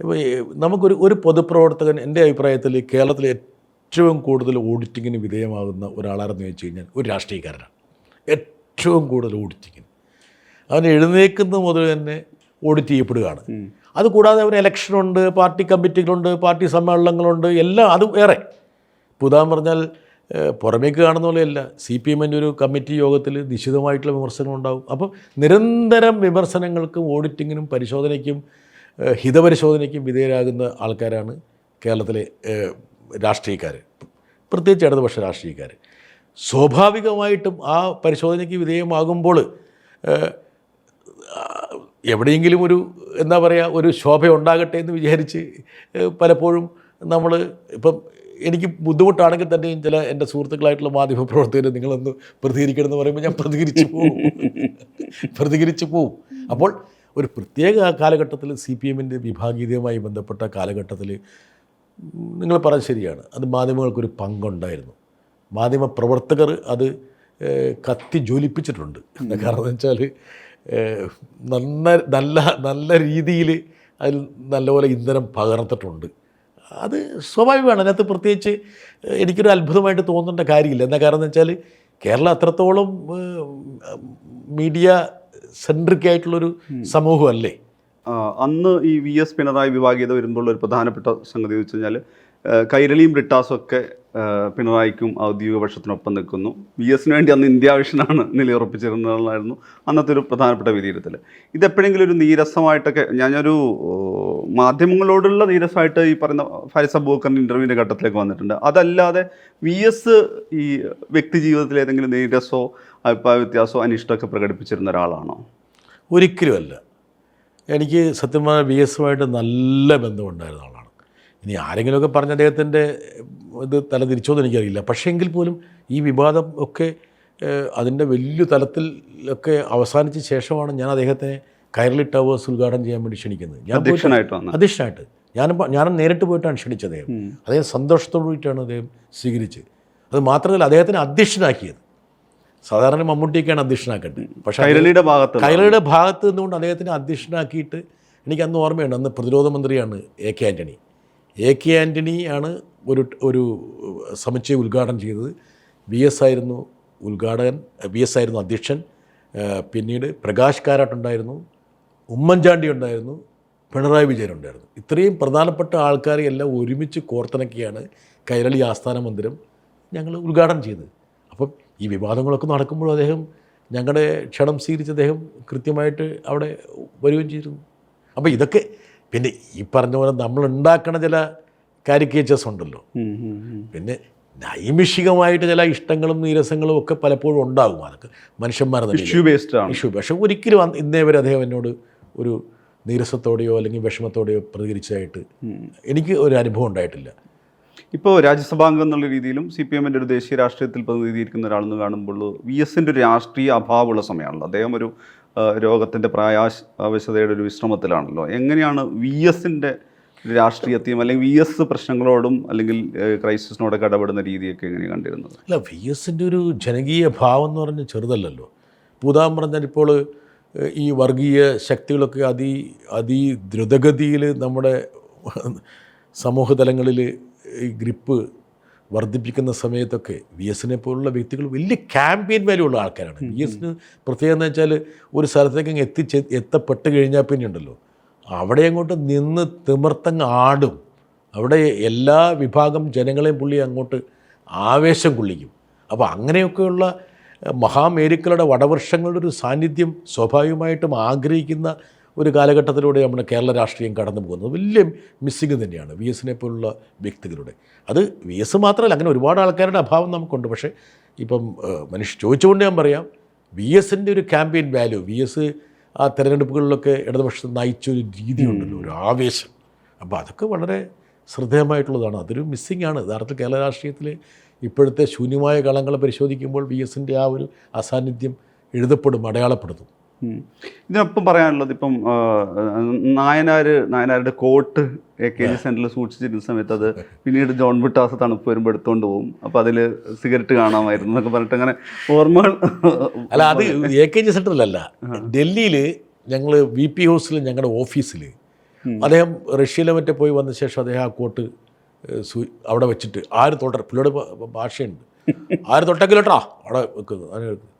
ഇപ്പം നമുക്കൊരു ഒരു പൊതുപ്രവർത്തകൻ എന്റെ അഭിപ്രായത്തിൽ കേരളത്തിലെ ഏറ്റവും കൂടുതൽ ഓഡിറ്റിങ്ങിന് വിധേയമാകുന്ന ഒരാളാരെന്ന് ചോദിച്ചു കഴിഞ്ഞാൽ ഒരു രാഷ്ട്രീയക്കാരനാണ്. ഏറ്റവും കൂടുതൽ ഓഡിറ്റിങ്ങിന്. അവൻ എഴുന്നേൽക്കുന്ന മുതൽ തന്നെ ഓഡിറ്റ് ചെയ്യപ്പെടുകയാണ്. അതുകൂടാതെ ഒരു ഇലക്ഷനുണ്ട് പാർട്ടി കമ്മിറ്റികളുണ്ട് പാർട്ടി സമ്മേളനങ്ങളുണ്ട് എല്ലാം അത് വേറെ. ഉദാഹരണം പറഞ്ഞാൽ പുറമേക്ക് കാണുന്ന പോലെയല്ല. സി പി എമ്മിന്റെ ഒരു കമ്മിറ്റി യോഗത്തിൽ നിശ്ചിതമായിട്ടുള്ള വിമർശനം ഉണ്ടാവും അപ്പോൾ നിരന്തരം വിമർശനങ്ങൾക്കും ഓഡിറ്റിങ്ങിനും പരിശോധനയ്ക്കും ഹിതപരിശോധനയ്ക്കും വിധേയരാകുന്ന ആൾക്കാരാണ് കേരളത്തിലെ രാഷ്ട്രീയക്കാർ പ്രത്യേകിച്ച് ഇടതുപക്ഷ രാഷ്ട്രീയക്കാർ സ്വാഭാവികമായിട്ടും ആ പരിശോധനയ്ക്ക് വിധേയമാകുമ്പോൾ എവിടെയെങ്കിലും ഒരു എന്താ പറയുക ഒരു ശോഭ ഉണ്ടാകട്ടെ എന്ന് വിചാരിച്ച് പലപ്പോഴും നമ്മൾ ഇപ്പം എനിക്ക് ബുദ്ധിമുട്ടാണെങ്കിൽ തന്നെയും ചില എന്റെ സുഹൃത്തുക്കളായിട്ടുള്ള മാധ്യമ പ്രവർത്തകർ നിങ്ങളൊന്ന് പ്രതികരിക്കണം എന്ന് പറയുമ്പോൾ ഞാൻ പ്രതികരിച്ചു പോവും. പ്രതികരിച്ചു പോവും. അപ്പോൾ ഒരു പ്രത്യേക കാലഘട്ടത്തിൽ സി പി എമ്മിന്റെ വിഭാഗീയതയുമായി ബന്ധപ്പെട്ട കാലഘട്ടത്തിൽ നിങ്ങൾ പറഞ്ഞത് ശരിയാണ്. അത് മാധ്യമങ്ങൾക്കൊരു പങ്കുണ്ടായിരുന്നു. മാധ്യമ പ്രവർത്തകർ അത് കത്തി ജ്വലിപ്പിച്ചിട്ടുണ്ട്. കാരണം എന്ന് വെച്ചാൽ നന്ന നല്ല നല്ല രീതിയിൽ അതിൽ നല്ലപോലെ ഇന്ധനം പകർന്നിട്ടുണ്ട്. അത് സ്വാഭാവികമാണ്. അതിനകത്ത് പ്രത്യേകിച്ച് എനിക്കൊരു അത്ഭുതമായിട്ട് തോന്നേണ്ട കാര്യമില്ല. എന്താ കാരണം എന്ന് വെച്ചാൽ കേരളം അത്രത്തോളം മീഡിയ സെൻട്രിക് ആയിട്ടുള്ളൊരു സമൂഹമല്ലേ? അന്ന് ഈ വി എസ് പിണറായി വിഭാഗീയത വരുമ്പോൾ ഒരു പ്രധാനപ്പെട്ട സംഗതി വെച്ച് കഴിഞ്ഞാൽ കൈരളിയും ബ്രിട്ടാസും ഒക്കെ പിണറായിക്കും ഔദ്യോഗിക പക്ഷത്തിനൊപ്പം നിൽക്കുന്നു. വി എസിന് വേണ്ടി അന്ന് ഇന്ത്യ വിഷനാണ് നിലയുറപ്പിച്ചിരുന്നതെന്നായിരുന്നു അന്നത്തെ ഒരു പ്രധാനപ്പെട്ട വിലയിരുത്തൽ ഇതെപ്പോഴെങ്കിലും ഒരു നീരസമായിട്ടൊക്കെ ഞാനൊരു മാധ്യമങ്ങളോടുള്ള നീരസമായിട്ട് ഈ പറയുന്ന ഫാരിസ് ബോക്കറിന്റെ ഇന്റർവ്യൂവിന്റെ ഘട്ടത്തിലേക്ക് വന്നിട്ടുണ്ട്. അതല്ലാതെ വി എസ് ഈ വ്യക്തി ജീവിതത്തിൽ ഏതെങ്കിലും നീരസോ അഭിപ്രായ വ്യത്യാസമോ അനിഷ്ടമൊക്കെ പ്രകടിപ്പിച്ചിരുന്ന ഒരാളാണോ? ഒരിക്കലുമല്ല. എനിക്ക് സത്യം പറഞ്ഞാൽ വി എസുമായിട്ട് നല്ല ബന്ധമുണ്ടായിരുന്ന ആളാണ്. ഇനി ആരെങ്കിലുമൊക്കെ പറഞ്ഞ അദ്ദേഹത്തിന്റെ ഇത് തല തിരിച്ചോന്ന് എനിക്കറിയില്ല. പക്ഷേ എങ്കിൽ പോലും ഈ വിവാദം ഒക്കെ അതിന്റെ വലിയ തലത്തിലൊക്കെ അവസാനിച്ച ശേഷമാണ് ഞാൻ അദ്ദേഹത്തിനെ കൈരളി ടവേഴ്സ് ഉദ്ഘാടനം ചെയ്യാൻ വേണ്ടി ക്ഷണിക്കുന്നത്. ഞാൻ അധ്യക്ഷനായിട്ട് ഞാൻ ഞാൻ ഞാനും നേരിട്ട് പോയിട്ടാണ് ക്ഷണിച്ചത് അദ്ദേഹം. അദ്ദേഹം സന്തോഷത്തോടു കൂടിയിട്ടാണ് അദ്ദേഹം സ്വീകരിച്ചത്. അത് മാത്രമല്ല അദ്ദേഹത്തിന് അധ്യക്ഷനാക്കിയത്. സാധാരണ മമ്മൂട്ടിയൊക്കെയാണ് അധ്യക്ഷനാക്കേണ്ടത്. പക്ഷേ കൈരളിയുടെ ഭാഗത്ത് കൈരളിയുടെ ഭാഗത്ത് നിന്നുകൊണ്ട് അദ്ദേഹത്തിന് അധ്യക്ഷനാക്കിയിട്ട് എനിക്ക് അന്ന് ഓർമ്മയുണ്ട് അന്ന് പ്രതിരോധ മന്ത്രിയാണ് A K Antony A K Antony ആണ് ഒരു ഒരു സമുച്ചയം ഉദ്ഘാടനം ചെയ്തത്. വി എസ് ആയിരുന്നു ഉദ്ഘാടകൻ വി എസ് ആയിരുന്നു അധ്യക്ഷൻ പിന്നീട് പ്രകാശ് കാരാട്ടുണ്ടായിരുന്നു ഉമ്മൻചാണ്ടി ഉണ്ടായിരുന്നു പിണറായി വിജയൻ ഉണ്ടായിരുന്നു. ഇത്രയും പ്രധാനപ്പെട്ട ആൾക്കാരെ എല്ലാം ഒരുമിച്ച് കോർത്തിണക്കിയാണ് കൈരളി ആസ്ഥാന മന്ദിരം ഞങ്ങൾ ഉദ്ഘാടനം ചെയ്തത്. അപ്പം ഈ വിവാദങ്ങളൊക്കെ നടക്കുമ്പോഴും അദ്ദേഹം ഞങ്ങളുടെ ക്ഷണം സ്വീകരിച്ച് അദ്ദേഹം കൃത്യമായിട്ട് അവിടെ വരികയും ചെയ്തിരുന്നു. അപ്പോൾ ഇതൊക്കെ പിന്നെ ഈ പറഞ്ഞ പോലെ നമ്മൾ ഉണ്ടാക്കുന്ന ചില കാരിക്കേച്ചേഴ്സ് ഉണ്ടല്ലോ. പിന്നെ നൈമിഷികമായിട്ട് ചില ഇഷ്ടങ്ങളും നീരസങ്ങളും ഒക്കെ പലപ്പോഴും ഉണ്ടാകും. അതൊക്കെ മനുഷ്യന്മാർ ഇഷ്യൂ ബേസ്ഡ് ആണ്. ഇഷ്യൂ പക്ഷെ ഒരിക്കലും ഇന്നേ വരെ അദ്ദേഹം എന്നോട് ഒരു നീരസത്തോടെയോ അല്ലെങ്കിൽ വിഷമത്തോടെയോ പ്രതികരിച്ചതായിട്ട് എനിക്ക് ഒരു അനുഭവം ഉണ്ടായിട്ടില്ല. ഇപ്പോൾ രാജ്യസഭാംഗം എന്നുള്ള രീതിയിലും സി പി എമ്മിന്റെ ഒരു ദേശീയ രാഷ്ട്രീയത്തിൽ പ്രതിനിധീകരിക്കുന്ന ഒരാളെന്ന് കാണുമ്പോൾ വി എസിന്റെ ഒരു രാഷ്ട്രീയ അഭാവമുള്ള സമയമാണല്ലോ. അദ്ദേഹം ഒരു രോഗത്തിന്റെ പ്രായാവശ്യതയുടെ ഒരു വിശ്രമത്തിലാണല്ലോ. എങ്ങനെയാണ് വി എസിന്റെ രാഷ്ട്രീയത്തെയും അല്ലെങ്കിൽ വി എസ് പ്രശ്നങ്ങളോടും അല്ലെങ്കിൽ ക്രൈസിസിനോടൊക്കെ ഇടപെടുന്ന രീതിയൊക്കെ എങ്ങനെ കണ്ടിരുന്നത്? അല്ല വി എസിന്റെ ഒരു ജനകീയ ഭാവം എന്ന് പറഞ്ഞാൽ ചെറുതല്ലല്ലോ. പൂതാൻ പറഞ്ഞാൽ ഇപ്പോൾ ഈ വർഗീയ ശക്തികളൊക്കെ അതി അതി ദ്രുതഗതിയിൽ നമ്മുടെ സമൂഹതലങ്ങളിൽ ഈ ഗ്രിപ്പ് വർദ്ധിപ്പിക്കുന്ന സമയത്തൊക്കെ വി എസിനെ പോലുള്ള വ്യക്തികൾ വലിയ ക്യാമ്പയിൻ വാല്യൂ ഉള്ള ആൾക്കാരാണ്. വി എസിന് പ്രത്യേകത എന്ന് വെച്ചാൽ ഒരു സ്ഥലത്തേക്ക് അങ്ങ് എത്തിച്ച് എത്തപ്പെട്ട് കഴിഞ്ഞാൽ പിന്നെ ഉണ്ടല്ലോ. അവിടെ അങ്ങോട്ട് നിന്ന് തിമിർത്തങ്ങ് ആടും. അവിടെ എല്ലാ വിഭാഗം ജനങ്ങളെയും പുള്ളി അങ്ങോട്ട് ആവേശം കൊള്ളിക്കും. അപ്പോൾ അങ്ങനെയൊക്കെയുള്ള മഹാമേരുക്കളുടെ വടവർഷങ്ങളുടെ ഒരു സാന്നിധ്യം സ്വാഭാവികമായിട്ടും ആഗ്രഹിക്കുന്ന ഒരു കാലഘട്ടത്തിലൂടെ നമ്മുടെ കേരള രാഷ്ട്രീയം കടന്നു പോകുന്നത് വലിയ മിസ്സിങ് തന്നെയാണ്. വി എസിനെ പോലുള്ള വ്യക്തികളുടെ. അത് വി എസ് മാത്രമല്ല അങ്ങനെ ഒരുപാട് ആൾക്കാരുടെ അഭാവം നമുക്കുണ്ട്. പക്ഷേ ഇപ്പം മനുഷ്യ ചോദിച്ചുകൊണ്ട് ഞാൻ പറയാം വി എസിന്റെ ഒരു ക്യാമ്പയിൻ വാല്യൂ വി എസ് ആ തെരഞ്ഞെടുപ്പുകളിലൊക്കെ ഇടതുപക്ഷത്ത് നയിച്ചൊരു രീതിയുണ്ടല്ലോ ഒരു ആവേശം. അപ്പോൾ അതൊക്കെ വളരെ ശ്രദ്ധേയമായിട്ടുള്ളതാണ്. അതൊരു മിസ്സിംഗ് ആണ്. യഥാർത്ഥത്തിൽ കേരള രാഷ്ട്രീയത്തിൽ ഇപ്പോഴത്തെ ശൂന്യമായ കളങ്ങളെ പരിശോധിക്കുമ്പോൾ വി എസിന്റെ ആ ഒരു അസാന്നിധ്യം എഴുതപ്പെടും അടയാളപ്പെടുത്തും. ഇതിനൊപ്പം പറയാനുള്ളത് ഇപ്പം നായനാര് നായനാർ നായനാരുടെ കോട്ട് എ കെ ജി സെന്ററിൽ സൂക്ഷിച്ചിരുന്ന സമയത്ത് അത് പിന്നീട് ജോൺ ബിട്ടാസ് തണുപ്പ് വരുമ്പോൾ എടുത്തുകൊണ്ട് പോകും അപ്പം അതിൽ സിഗരറ്റ് കാണാമായിരുന്നു എന്നൊക്കെ പറഞ്ഞിട്ട് അങ്ങനെ ഓർമ്മകൾ അല്ല അത് എ കെ ജി സെന്ററിലല്ല ഡൽഹിയിൽ ഞങ്ങൾ വി പി ഹൗസിൽ ഞങ്ങളുടെ ഓഫീസിൽ അദ്ദേഹം റഷ്യയിലെ മറ്റേ പോയി വന്ന ശേഷം അദ്ദേഹം ആ കോട്ട് അവിടെ വെച്ചിട്ട് ആര് തൊട്ട പുള്ളിയുടെ ഭാഷയുണ്ട്. ആര് തൊട്ടെങ്കിലോട്ടാ അവിടെ വെക്കുന്നു വെക്കുന്നത്.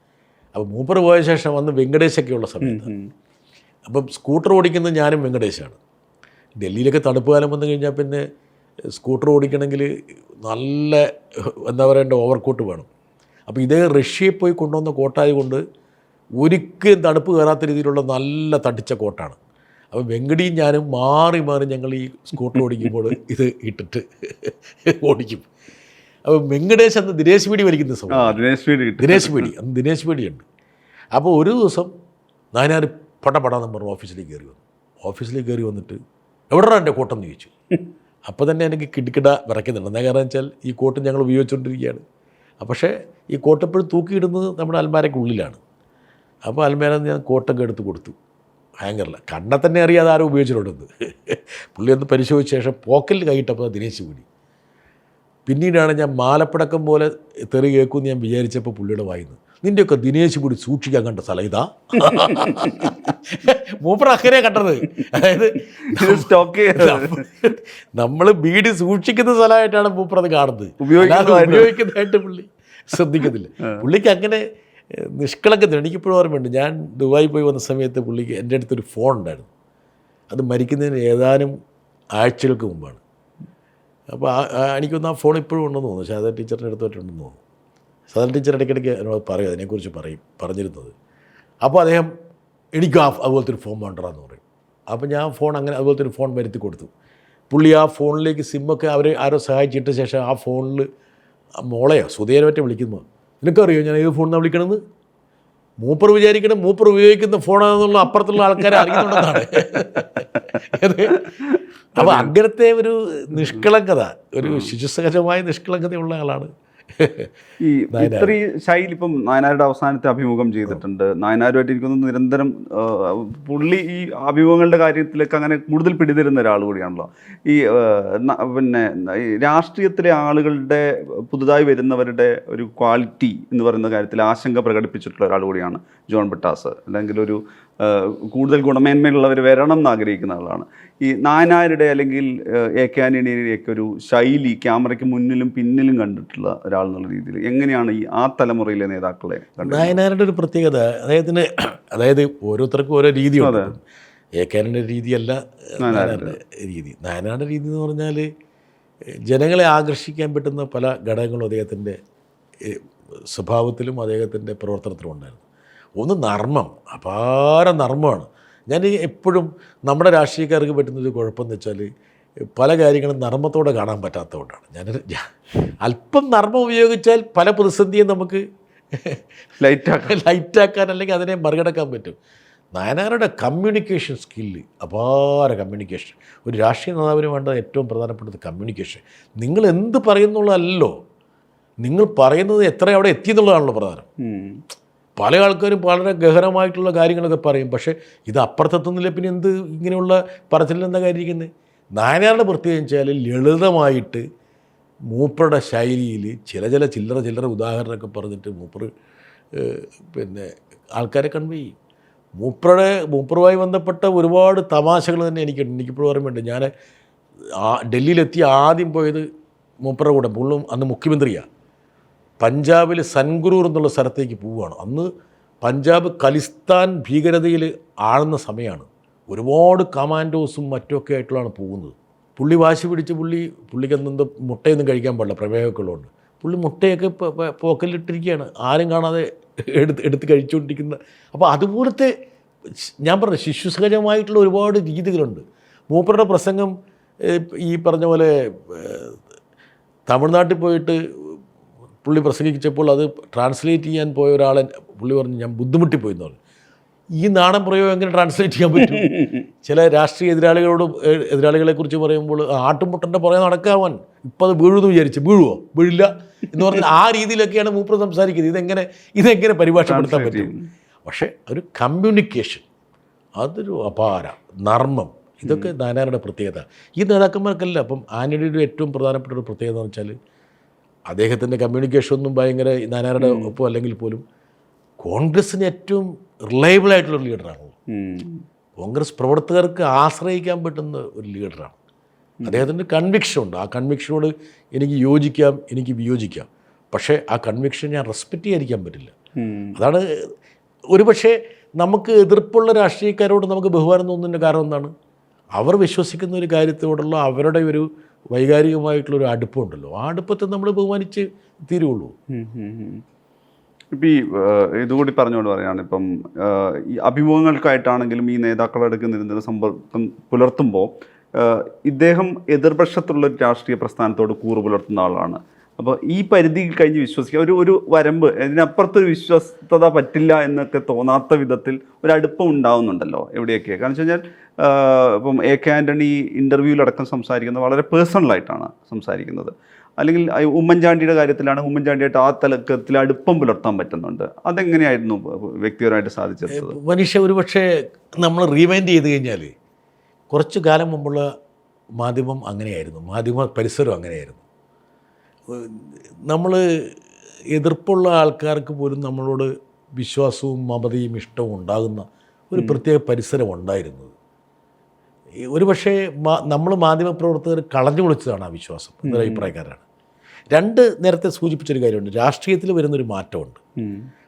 അപ്പോൾ മൂപ്പർ പോയ ശേഷം വന്ന് വെങ്കടേശൊക്കെ ഉള്ള സമയത്ത്. അപ്പം സ്കൂട്ടർ ഓടിക്കുന്നത് ഞാനും വെങ്കടേശാണ്. ഡൽഹിയിലൊക്കെ തണുപ്പ് കാലം വന്നു കഴിഞ്ഞാൽ പിന്നെ സ്കൂട്ടർ ഓടിക്കണമെങ്കിൽ നല്ല എന്താ പറയേണ്ട ഓവർകോട്ട് വേണം. അപ്പോൾ ഇതേ റഷ്യയിൽ പോയി കൊണ്ടുവന്ന കോട്ടായതുകൊണ്ട് ഒരിക്കലും തണുപ്പ് കയറാത്ത രീതിയിലുള്ള നല്ല തടിച്ച കോട്ടാണ്. അപ്പോൾ വെങ്കടിയും ഞാനും മാറി മാറി ഞങ്ങൾ ഈ സ്കൂട്ടർ ഓടിക്കുമ്പോൾ ഇത് ഇട്ടിട്ട് ഓടിക്കും. അപ്പോൾ വെങ്കടേഷ് അന്ന് ദിനേശ് പീടി വലിക്കുന്ന സമയം ദിനേശ് വീട് ദിനേശ് പീടി അന്ന് ദിനേശ് പീടിയുണ്ട്. അപ്പോൾ ഒരു ദിവസം നാനാർ പടപടാന്ന് പറഞ്ഞു ഓഫീസിലേക്ക് കയറി വന്നു. ഓഫീസിലേക്ക് കയറി വന്നിട്ട് എവിടെയാണ് എന്റെ കോട്ടം എന്ന് ചോദിച്ചു. അപ്പോൾ തന്നെ എനിക്ക് കിടുക്കിട വിറയ്ക്കുന്നുണ്ട്. എന്താ കാരണം വെച്ചാൽ ഈ കോട്ട് ഞങ്ങൾ ഉപയോഗിച്ചുകൊണ്ടിരിക്കുകയാണ്. പക്ഷേ ഈ കോട്ട് എപ്പോഴും തൂക്കിയിടുന്നത് നമ്മുടെ അൽമാരയ്ക്ക് ഉള്ളിലാണ്. അപ്പോൾ അൽമാര ഞാൻ കോട്ടൊക്കെ എടുത്ത് കൊടുത്തു. ഹാങ്കറില്ല കണ്ണെ തന്നെ അറിയാതെ ആരും ഉപയോഗിച്ചിട്ടുണ്ടെന്ന്. പുള്ളി ഒന്ന് പരിശോധിച്ച ശേഷം പോക്കറ്റിൽ കൈയിട്ടപ്പോൾ ദിനേശ് പിടി. പിന്നീടാണ് ഞാൻ മാലപ്പടക്കം പോലെ തെറി കേൾക്കുമെന്ന് ഞാൻ വിചാരിച്ചപ്പോൾ പുള്ളിയുടെ വായിന്ന് നിന്റെയൊക്കെ ദിനേശ് കൂടി സൂക്ഷിക്കാൻ കണ്ട സ്ഥലം ഇതാ. മൂപ്പർ അക്കരെ കണ്ടത്. അതായത് സ്റ്റോക്ക് നമ്മൾ ബീഡി സൂക്ഷിക്കുന്ന സ്ഥലമായിട്ടാണ് മൂപ്പർ അത് കാണുന്നത്. ഉപയോഗിക്കുന്നതായിട്ട്. പുള്ളി ശ്രദ്ധിക്കുന്നില്ല പുള്ളിക്ക് അങ്ങനെ നിഷ്കളങ്കത്തിന് നിഷ്കളങ്കത എനിക്കിപ്പോഴും ഓർമ്മയുണ്ട്. ഞാൻ ദുബായി പോയി വന്ന സമയത്ത് പുള്ളിക്ക് എന്റെ അടുത്തൊരു ഫോൺ ഉണ്ടായിരുന്നു. അത് മരിക്കുന്നതിന് ഏതാനും ആഴ്ചകൾക്ക് മുമ്പാണ്. അപ്പോൾ എനിക്കൊന്ന് ആ ഫോൺ ഇപ്പോഴും ഉണ്ടെന്ന് തോന്നുന്നു. ശാരദ ടീച്ചറിന്റെ അടുത്തോട്ടുണ്ടെന്ന് തോന്നുന്നു. സാധാരണ ടീച്ചർ ഇടയ്ക്കിടയ്ക്ക് എന്നോട് പറയും അതിനെക്കുറിച്ച് പറയും പറഞ്ഞിരുന്നത്. അപ്പോൾ അദ്ദേഹം എനിക്ക് ആ അതുപോലത്തെ ഒരു ഫോൺ വേണ്ടറാന്ന് പറയും. അപ്പോൾ ഞാൻ ഫോൺ അങ്ങനെ അതുപോലത്തെ ഒരു ഫോൺ വരുത്തി കൊടുത്തു. പുള്ളി ആ ഫോണിലേക്ക് സിമ്മൊക്കെ അവർ ആരോ സഹായിച്ചിട്ട് ശേഷം ആ ഫോണിൽ മോളെയോ സുധേനെ പറ്റി വിളിക്കുന്നു. നിനക്കറിയോ ഞാൻ ഏത് ഫോണിനാണ് വിളിക്കണമെന്ന് മൂപ്പർ വിചാരിക്കണം മൂപ്പർ ഉപയോഗിക്കുന്ന ഫോണാണെന്നുള്ള അപ്പുറത്തുള്ള ആൾക്കാരെ അറിയുന്നുണ്ടെന്നാണ്. അപ്പോൾ അങ്ങനത്തെ ഒരു നിഷ്കളങ്കത ഒരു ശിശുസഹജമായ നിഷ്കളങ്കതയുള്ള ആളാണ് ഈ ഇത്രയും ശൈലി ഇപ്പം നായനാരുടെ അവസാനത്തെ അഭിമുഖം ചെയ്തിട്ടുണ്ട്. നായനാരുമായിട്ട് എനിക്കൊന്ന് നിരന്തരം പുള്ളി ഈ അഭിമുഖങ്ങളുടെ കാര്യത്തിലൊക്കെ അങ്ങനെ കൂടുതൽ പിടിതരുന്ന ഒരാൾ കൂടിയാണല്ലോ. ഈ പിന്നെ ഈ രാഷ്ട്രീയത്തിലെ ആളുകളുടെ പുതുതായി വരുന്നവരുടെ ഒരു ക്വാളിറ്റി എന്ന് പറയുന്ന കാര്യത്തിൽ ആശങ്ക പ്രകടിപ്പിച്ചിട്ടുള്ള ഒരാൾ കൂടിയാണ് ജോൺ ബിട്ടാസ്. അല്ലെങ്കിൽ ഒരു കൂടുതൽ ഗുണമേന്മയുള്ളവർ വരണം എന്ന് ആഗ്രഹിക്കുന്ന ആളാണ്. ഈ നായനാരുടെ അല്ലെങ്കിൽ എ കെ ആന്റണിയുടെയൊക്കെ ഒരു ശൈലി ക്യാമറയ്ക്ക് മുന്നിലും പിന്നിലും കണ്ടിട്ടുള്ള ഒരാൾ എന്നുള്ള രീതിയിൽ എങ്ങനെയാണ് ഈ ആ തലമുറയിലെ നേതാക്കളെ നായനാരുടെ ഒരു പ്രത്യേകത അദ്ദേഹത്തിന് അതായത് ഓരോരുത്തർക്കും ഓരോ രീതിയുണ്ട്. ആന്റണിയുടെ രീതിയല്ല നായനാരുടെ. രീതി. നായനാരുടെ രീതി എന്ന് പറഞ്ഞാൽ ജനങ്ങളെ ആകർഷിക്കാൻ പറ്റുന്ന പല ഘടകങ്ങളും അദ്ദേഹത്തിന്റെ സ്വഭാവത്തിലും അദ്ദേഹത്തിന്റെ പ്രവർത്തനത്തിലും ഉണ്ടായിരുന്നു. ഒന്ന് നർമ്മം അപാര നർമ്മമാണ്. ഞാൻ എപ്പോഴും നമ്മുടെ രാഷ്ട്രീയക്കാർക്ക് പറ്റുന്നൊരു കുഴപ്പമെന്ന് വെച്ചാൽ പല കാര്യങ്ങളും നർമ്മത്തോടെ കാണാൻ പറ്റാത്തതുകൊണ്ടാണ്. ഞാൻ അല്പം നർമ്മം ഉപയോഗിച്ചാൽ പല പ്രതിസന്ധിയും നമുക്ക് ലൈറ്റാക്കാൻ ലൈറ്റാക്കാൻ അല്ലെങ്കിൽ അതിനെ മറികടക്കാൻ പറ്റും. നയനാരുടെ കമ്മ്യൂണിക്കേഷൻ സ്കില്ല് അപാര കമ്മ്യൂണിക്കേഷൻ ഒരു രാഷ്ട്രീയ നേതാവിന് വേണ്ട ഏറ്റവും പ്രധാനപ്പെട്ടത് കമ്മ്യൂണിക്കേഷൻ നിങ്ങൾ എന്ത് പറയുന്നുള്ളതല്ലോ. നിങ്ങൾ പറയുന്നത് എത്ര അവിടെ എത്തിയെന്നുള്ളതാണല്ലോ പ്രധാനം. പല ആൾക്കാരും വളരെ ഗഹനമായിട്ടുള്ള കാര്യങ്ങളൊക്കെ പറയും. പക്ഷേ ഇത് അപ്പുറത്തെത്തുന്നില്ല? പിന്നെ എന്ത് ഇങ്ങനെയുള്ള പറച്ചിൽ എന്താ കാര്യമിരിക്കുന്നത് നായനാരുടെ പ്രത്യേകം വെച്ചാൽ ലളിതമായിട്ട് മൂപ്പറുടെ ശൈലിയിൽ ചില ചില ചില്ലറ ചില്ലറ ഉദാഹരണമൊക്കെ പറഞ്ഞിട്ട് മൂപ്പർ പിന്നെ ആൾക്കാരെ കൺവേ ചെയ്യും. മൂപ്പറുടെ മൂപ്പറുമായി ബന്ധപ്പെട്ട ഒരുപാട് തമാശകൾ തന്നെ എനിക്കുണ്ട്. എനിക്കിപ്പോഴും ഓർമ്മയുണ്ട്. ഞാൻ ഡൽഹിയിലെത്തി ആദ്യം പോയത് മൂപ്പറുടെ കൂടെ. പുള്ളും അന്ന് മുഖ്യമന്ത്രിയാണ് പഞ്ചാബിൽ സൻഗുരൂർ എന്നുള്ള സ്ഥലത്തേക്ക് പോവുകയാണ്. അന്ന് പഞ്ചാബ് ഖലിസ്ഥാൻ ഭീകരതയിൽ ആഴുന്ന സമയമാണ് ഒരുപാട് കമാൻഡോസും മറ്റുമൊക്കെ ആയിട്ടുള്ളതാണ് പോകുന്നത്. പുള്ളി വാശി പിടിച്ച് പുള്ളി പുള്ളിക്ക് എന്തെന്തോ മുട്ടയൊന്നും കഴിക്കാൻ പാടില്ല പ്രമേഹമൊക്കെ ഉള്ളതുകൊണ്ട്. പുള്ളി മുട്ടയൊക്കെ പോക്കലിട്ടിരിക്കുകയാണ് ആരും കാണാതെ എടുത്ത് എടുത്ത് കഴിച്ചുകൊണ്ടിരിക്കുന്ന. അപ്പോൾ അതുപോലത്തെ ഞാൻ പറഞ്ഞു ശിശുസഹജമായിട്ടുള്ള ഒരുപാട് രീതികളുണ്ട്. മൂപ്പരുടെ പ്രസംഗം ഈ പറഞ്ഞ പോലെ തമിഴ്നാട്ടിൽ പോയിട്ട് പുള്ളി പ്രസംഗിച്ചപ്പോൾ അത് ട്രാൻസ്ലേറ്റ് ചെയ്യാൻ പോയ ഒരാൾ പുള്ളി പറഞ്ഞു ഞാൻ ബുദ്ധിമുട്ടിപ്പോയി എന്ന് പറഞ്ഞു. ഈ നാണം പ്രയോഗം എങ്ങനെ ട്രാൻസ്ലേറ്റ് ചെയ്യാൻ പറ്റും? ചില രാഷ്ട്രീയ എതിരാളികളോട് എതിരാളികളെ കുറിച്ച് പറയുമ്പോൾ ആട്ടുമുട്ടന്റെ പുറകെ നടക്കാവാൻ ഇപ്പം അത് വീഴുമെന്ന് വിചാരിച്ചു വീഴുവോ? വീഴില്ല? എന്ന് പറഞ്ഞാൽ ആ രീതിയിലൊക്കെയാണ് മൂപ്പർ സംസാരിക്കുന്നത്. ഇതെങ്ങനെ ഇതെങ്ങനെ പരിഭാഷപ്പെടുത്താൻ പറ്റും? പക്ഷേ ഒരു കമ്മ്യൂണിക്കേഷൻ അതൊരു അപാര നർമ്മം ഇതൊക്കെ നാനാരുടെ പ്രത്യേകത. ഈ നേതാക്കന്മാർക്കല്ല അപ്പം ആന്റണിയുടെ ഏറ്റവും പ്രധാനപ്പെട്ട ഒരു പ്രത്യേകത എന്ന് വെച്ചാൽ അദ്ദേഹത്തിന്റെ കമ്മ്യൂണിക്കേഷൻ ഒന്നും ഭയങ്കര നാനാരുടെ ഒപ്പം അല്ലെങ്കിൽ പോലും കോൺഗ്രസ്സിന് ഏറ്റവും റിലയബിൾ ആയിട്ടുള്ള ഒരു ലീഡറാണ് കോൺഗ്രസ് പ്രവർത്തകർക്ക് ആശ്രയിക്കാൻ പറ്റുന്ന ഒരു ലീഡറാണ് അദ്ദേഹത്തിന്റെ കൺവിക്ഷൻ ഉണ്ട്. ആ കൺവിക്ഷനോട് എനിക്ക് യോജിക്കാം എനിക്ക് വിയോജിക്കാം. പക്ഷേ ആ കൺവിക്ഷൻ ഞാൻ റെസ്പെക്റ്റ് ചെയ്യാതിരിക്കാൻ പറ്റില്ല. അതാണ് ഒരുപക്ഷെ നമുക്ക് എതിർപ്പുള്ള രാഷ്ട്രീയക്കാരോട് നമുക്ക് ബഹുമാനം തോന്നുന്നതിന്റെ കാരണം എന്താണ്? അവർ വിശ്വസിക്കുന്ന ഒരു കാര്യത്തോടുള്ള അവരുടെ ഒരു വൈകാരികമായിട്ടുള്ളൊരു അടുപ്പമുണ്ടല്ലോ. ആ അടുപ്പത്തെ നമ്മൾ ബഹുമാനിച്ച് തീരുള്ളൂ. ഇപ്പം ഈ ഇതുകൂടി പറഞ്ഞുകൊണ്ട് പറയുകയാണ് ഇപ്പം ഈ അഭിമുഖങ്ങൾക്കായിട്ടാണെങ്കിലും ഈ നേതാക്കളുടെ നിരന്തര സമ്പർക്കം പുലർത്തുമ്പോൾ ഇദ്ദേഹം എതിർപക്ഷത്തുള്ള രാഷ്ട്രീയ പ്രസ്ഥാനത്തോട് കൂറ് പുലർത്തുന്ന ആളാണ്. അപ്പോൾ ഈ പരിധി കഴിഞ്ഞ് വിശ്വസിക്കുക ഒരു ഒരു വരമ്പ് ഇതിനപ്പുറത്തൊരു വിശ്വസ്തത പറ്റില്ല എന്നൊക്കെ തോന്നാത്ത വിധത്തിൽ ഒരു അടുപ്പം ഉണ്ടാവുന്നുണ്ടല്ലോ എവിടെയൊക്കെ. കാരണം വെച്ച് കഴിഞ്ഞാൽ ഇപ്പം എ കെ ആന്റണി ഇന്റർവ്യൂവിലടക്കം സംസാരിക്കുന്നത് വളരെ പേഴ്സണലായിട്ടാണ് സംസാരിക്കുന്നത്. അല്ലെങ്കിൽ ഉമ്മൻചാണ്ടിയുടെ കാര്യത്തിലാണ് ഉമ്മൻചാണ്ടിയായിട്ട് ആ തലക്കത്തിൽ അടുപ്പം പുലർത്താൻ പറ്റുന്നുണ്ട്. അതെങ്ങനെയായിരുന്നു വ്യക്തിപരമായിട്ട് സാധിച്ചത് മനുഷ്യ ഒരുപക്ഷെ നമ്മൾ റീവൈൻഡ് ചെയ്ത് കഴിഞ്ഞാൽ കുറച്ചു കാലം മുമ്പുള്ള മാധ്യമം അങ്ങനെയായിരുന്നു. മാധ്യമ പരിസരം അങ്ങനെയായിരുന്നു. നമ്മൾ എതിർപ്പുള്ള ആൾക്കാർക്ക് പോലും നമ്മളോട് വിശ്വാസവും മമതയും ഇഷ്ടവും ഉണ്ടാകുന്ന ഒരു പ്രത്യേക പരിസരം ഉണ്ടായിരുന്നത്. ഒരു പക്ഷേ നമ്മൾ മാധ്യമപ്രവർത്തകർ കളഞ്ഞു വിളിച്ചതാണ് ആ വിശ്വാസം എന്നൊരു അഭിപ്രായക്കാരാണ്. രണ്ട് നേരത്തെ സൂചിപ്പിച്ചൊരു കാര്യമുണ്ട് രാഷ്ട്രീയത്തിൽ വരുന്നൊരു മാറ്റമുണ്ട്.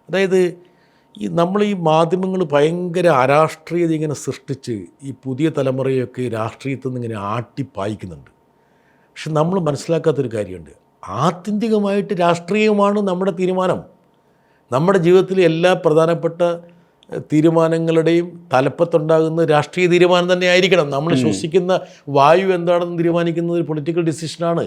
അതായത് ഈ നമ്മൾ ഈ മാധ്യമങ്ങൾ ഭയങ്കര അരാഷ്ട്രീയത ഇങ്ങനെ സൃഷ്ടിച്ച് ഈ പുതിയ തലമുറയൊക്കെ രാഷ്ട്രീയത്തിൽ നിന്ന് ഇങ്ങനെ ആട്ടിപ്പായിക്കുന്നുണ്ട്. പക്ഷെ നമ്മൾ മനസ്സിലാക്കാത്തൊരു കാര്യമുണ്ട് ആത്യന്തികമായിട്ട് രാഷ്ട്രീയമാണ് നമ്മുടെ തീരുമാനം. നമ്മുടെ ജീവിതത്തിലെ എല്ലാ പ്രധാനപ്പെട്ട തീരുമാനങ്ങളുടെയും തലപ്പത്തുണ്ടാകുന്ന രാഷ്ട്രീയ തീരുമാനം തന്നെ ആയിരിക്കണം നമ്മൾ ശ്വസിക്കുന്ന വായു എന്താണെന്ന് തീരുമാനിക്കുന്നത് ഒരു പൊളിറ്റിക്കൽ ഡിസിഷനാണ്.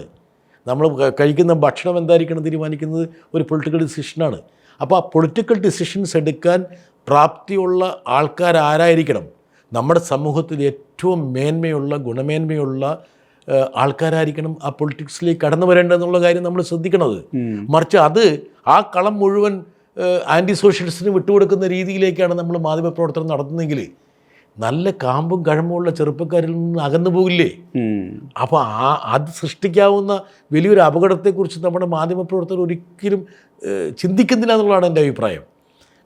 നമ്മൾ കഴിക്കുന്ന ഭക്ഷണം എന്തായിരിക്കണം തീരുമാനിക്കുന്നത് ഒരു പൊളിറ്റിക്കൽ ഡിസിഷനാണ്. അപ്പോൾ ആ പൊളിറ്റിക്കൽ ഡിസിഷൻസ് എടുക്കാൻ പ്രാപ്തിയുള്ള ആൾക്കാരാരായിരിക്കണം. നമ്മുടെ സമൂഹത്തിൽ ഏറ്റവും മേന്മയുള്ള ഗുണമേന്മയുള്ള ആൾക്കാരായിരിക്കണം ആ പൊളിറ്റിക്സിലേക്ക് കടന്നു വരേണ്ടതെന്നുള്ള കാര്യം നമ്മൾ ശ്രദ്ധിക്കണത്. മറിച്ച് അത് ആ കളം മുഴുവൻ ആന്റി സോഷ്യലിസ്റ്റിന് വിട്ടുകൊടുക്കുന്ന രീതിയിലേക്കാണ് നമ്മൾ മാധ്യമപ്രവർത്തനം നടത്തുന്നതെങ്കിൽ നല്ല കാമ്പും കഴമ്പുമുള്ള ചെറുപ്പക്കാരിൽ നിന്ന് അകന്നു പോകില്ലേ? അപ്പോൾ ആ അത് സൃഷ്ടിക്കാവുന്ന വലിയൊരു അപകടത്തെക്കുറിച്ച് നമ്മുടെ മാധ്യമപ്രവർത്തകർ ഒരിക്കലും ചിന്തിക്കുന്നില്ല എന്നുള്ളതാണ് എന്റെ അഭിപ്രായം.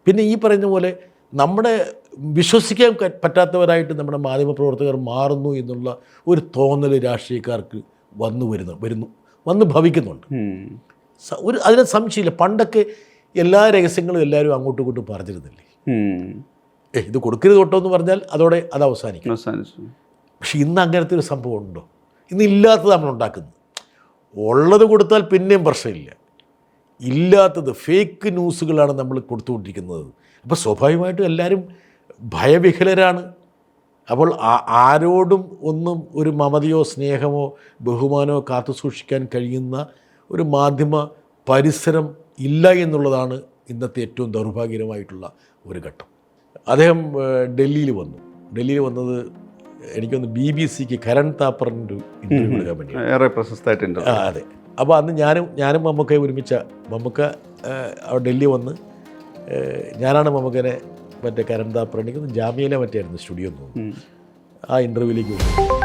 പിന്നെ ഈ പറയുന്ന പോലെ നമ്മുടെ വിശ്വസിക്കാൻ പറ്റാത്തവരായിട്ട് നമ്മുടെ മാധ്യമപ്രവർത്തകർ മാറുന്നു എന്നുള്ള ഒരു തോന്നൽ രാഷ്ട്രീയക്കാർക്ക് വന്നു വരുന്നു വരുന്നു വന്ന് ഭവിക്കുന്നുണ്ട്. ഒരു അതിനെ സംശയമില്ല. പണ്ടൊക്കെ എല്ലാ രഹസ്യങ്ങളും എല്ലാവരും അങ്ങോട്ടും ഇങ്ങോട്ടും പറഞ്ഞിരുന്നില്ലേ? ഏ ഇത് കൊടുക്കരുത് കേട്ടോ എന്ന് പറഞ്ഞാൽ അതോടെ അത് അവസാനിക്കും. പക്ഷെ ഇന്ന് അങ്ങനത്തെ ഒരു സംഭവം ഉണ്ടോ? ഇന്ന് ഇല്ലാത്തത് നമ്മൾ ഉണ്ടാക്കുന്നത്. ഉള്ളത് കൊടുത്താൽ പിന്നെയും പ്രശ്നമില്ല. ഇല്ലാത്തത് ഫേക്ക് ന്യൂസുകളാണ് നമ്മൾ കൊടുത്തുകൊണ്ടിരിക്കുന്നത്. അപ്പോൾ സ്വാഭാവികമായിട്ടും എല്ലാവരും ഭയവിഹലരാണ് അപ്പോൾ ആരോടും ഒന്നും ഒരു മമതയോ സ്നേഹമോ ബഹുമാനമോ കാത്തു സൂക്ഷിക്കാൻ കഴിയുന്ന ഒരു മാധ്യമ പരിസരം ഇല്ല എന്നുള്ളതാണ് ഇന്നത്തെ ഏറ്റവും ദൗർഭാഗ്യകരമായിട്ടുള്ള ഒരു ഘട്ടം. അദ്ദേഹം ഡൽഹിയിൽ വന്നു. ഡൽഹിയിൽ വന്നത് എനിക്കൊന്ന് ബി ബി സിക്ക് കരൺ താപ്പറിന്റെ ഇന്റർവ്യൂ എടുക്കാൻ വേണ്ടി ഏറെ പ്രശസ്തമായിട്ടുണ്ട് ആ അതെ. അപ്പോൾ അന്ന് ഞാനും ഞാനും മമ്മൂക്കയെ ഒരുമിച്ച മമ്മൂക്ക ഡൽഹി വന്ന് ഞാനാണ് മമ്മൂക്കനെ മറ്റേ കരൺ താപ്പർ എനിക്ക് ജാമ്യയിലെ മറ്റായിരുന്നു സ്റ്റുഡിയോ എന്ന് തോന്നുന്നു. ആ ഇന്റർവ്യൂവിലേക്ക് വന്നു.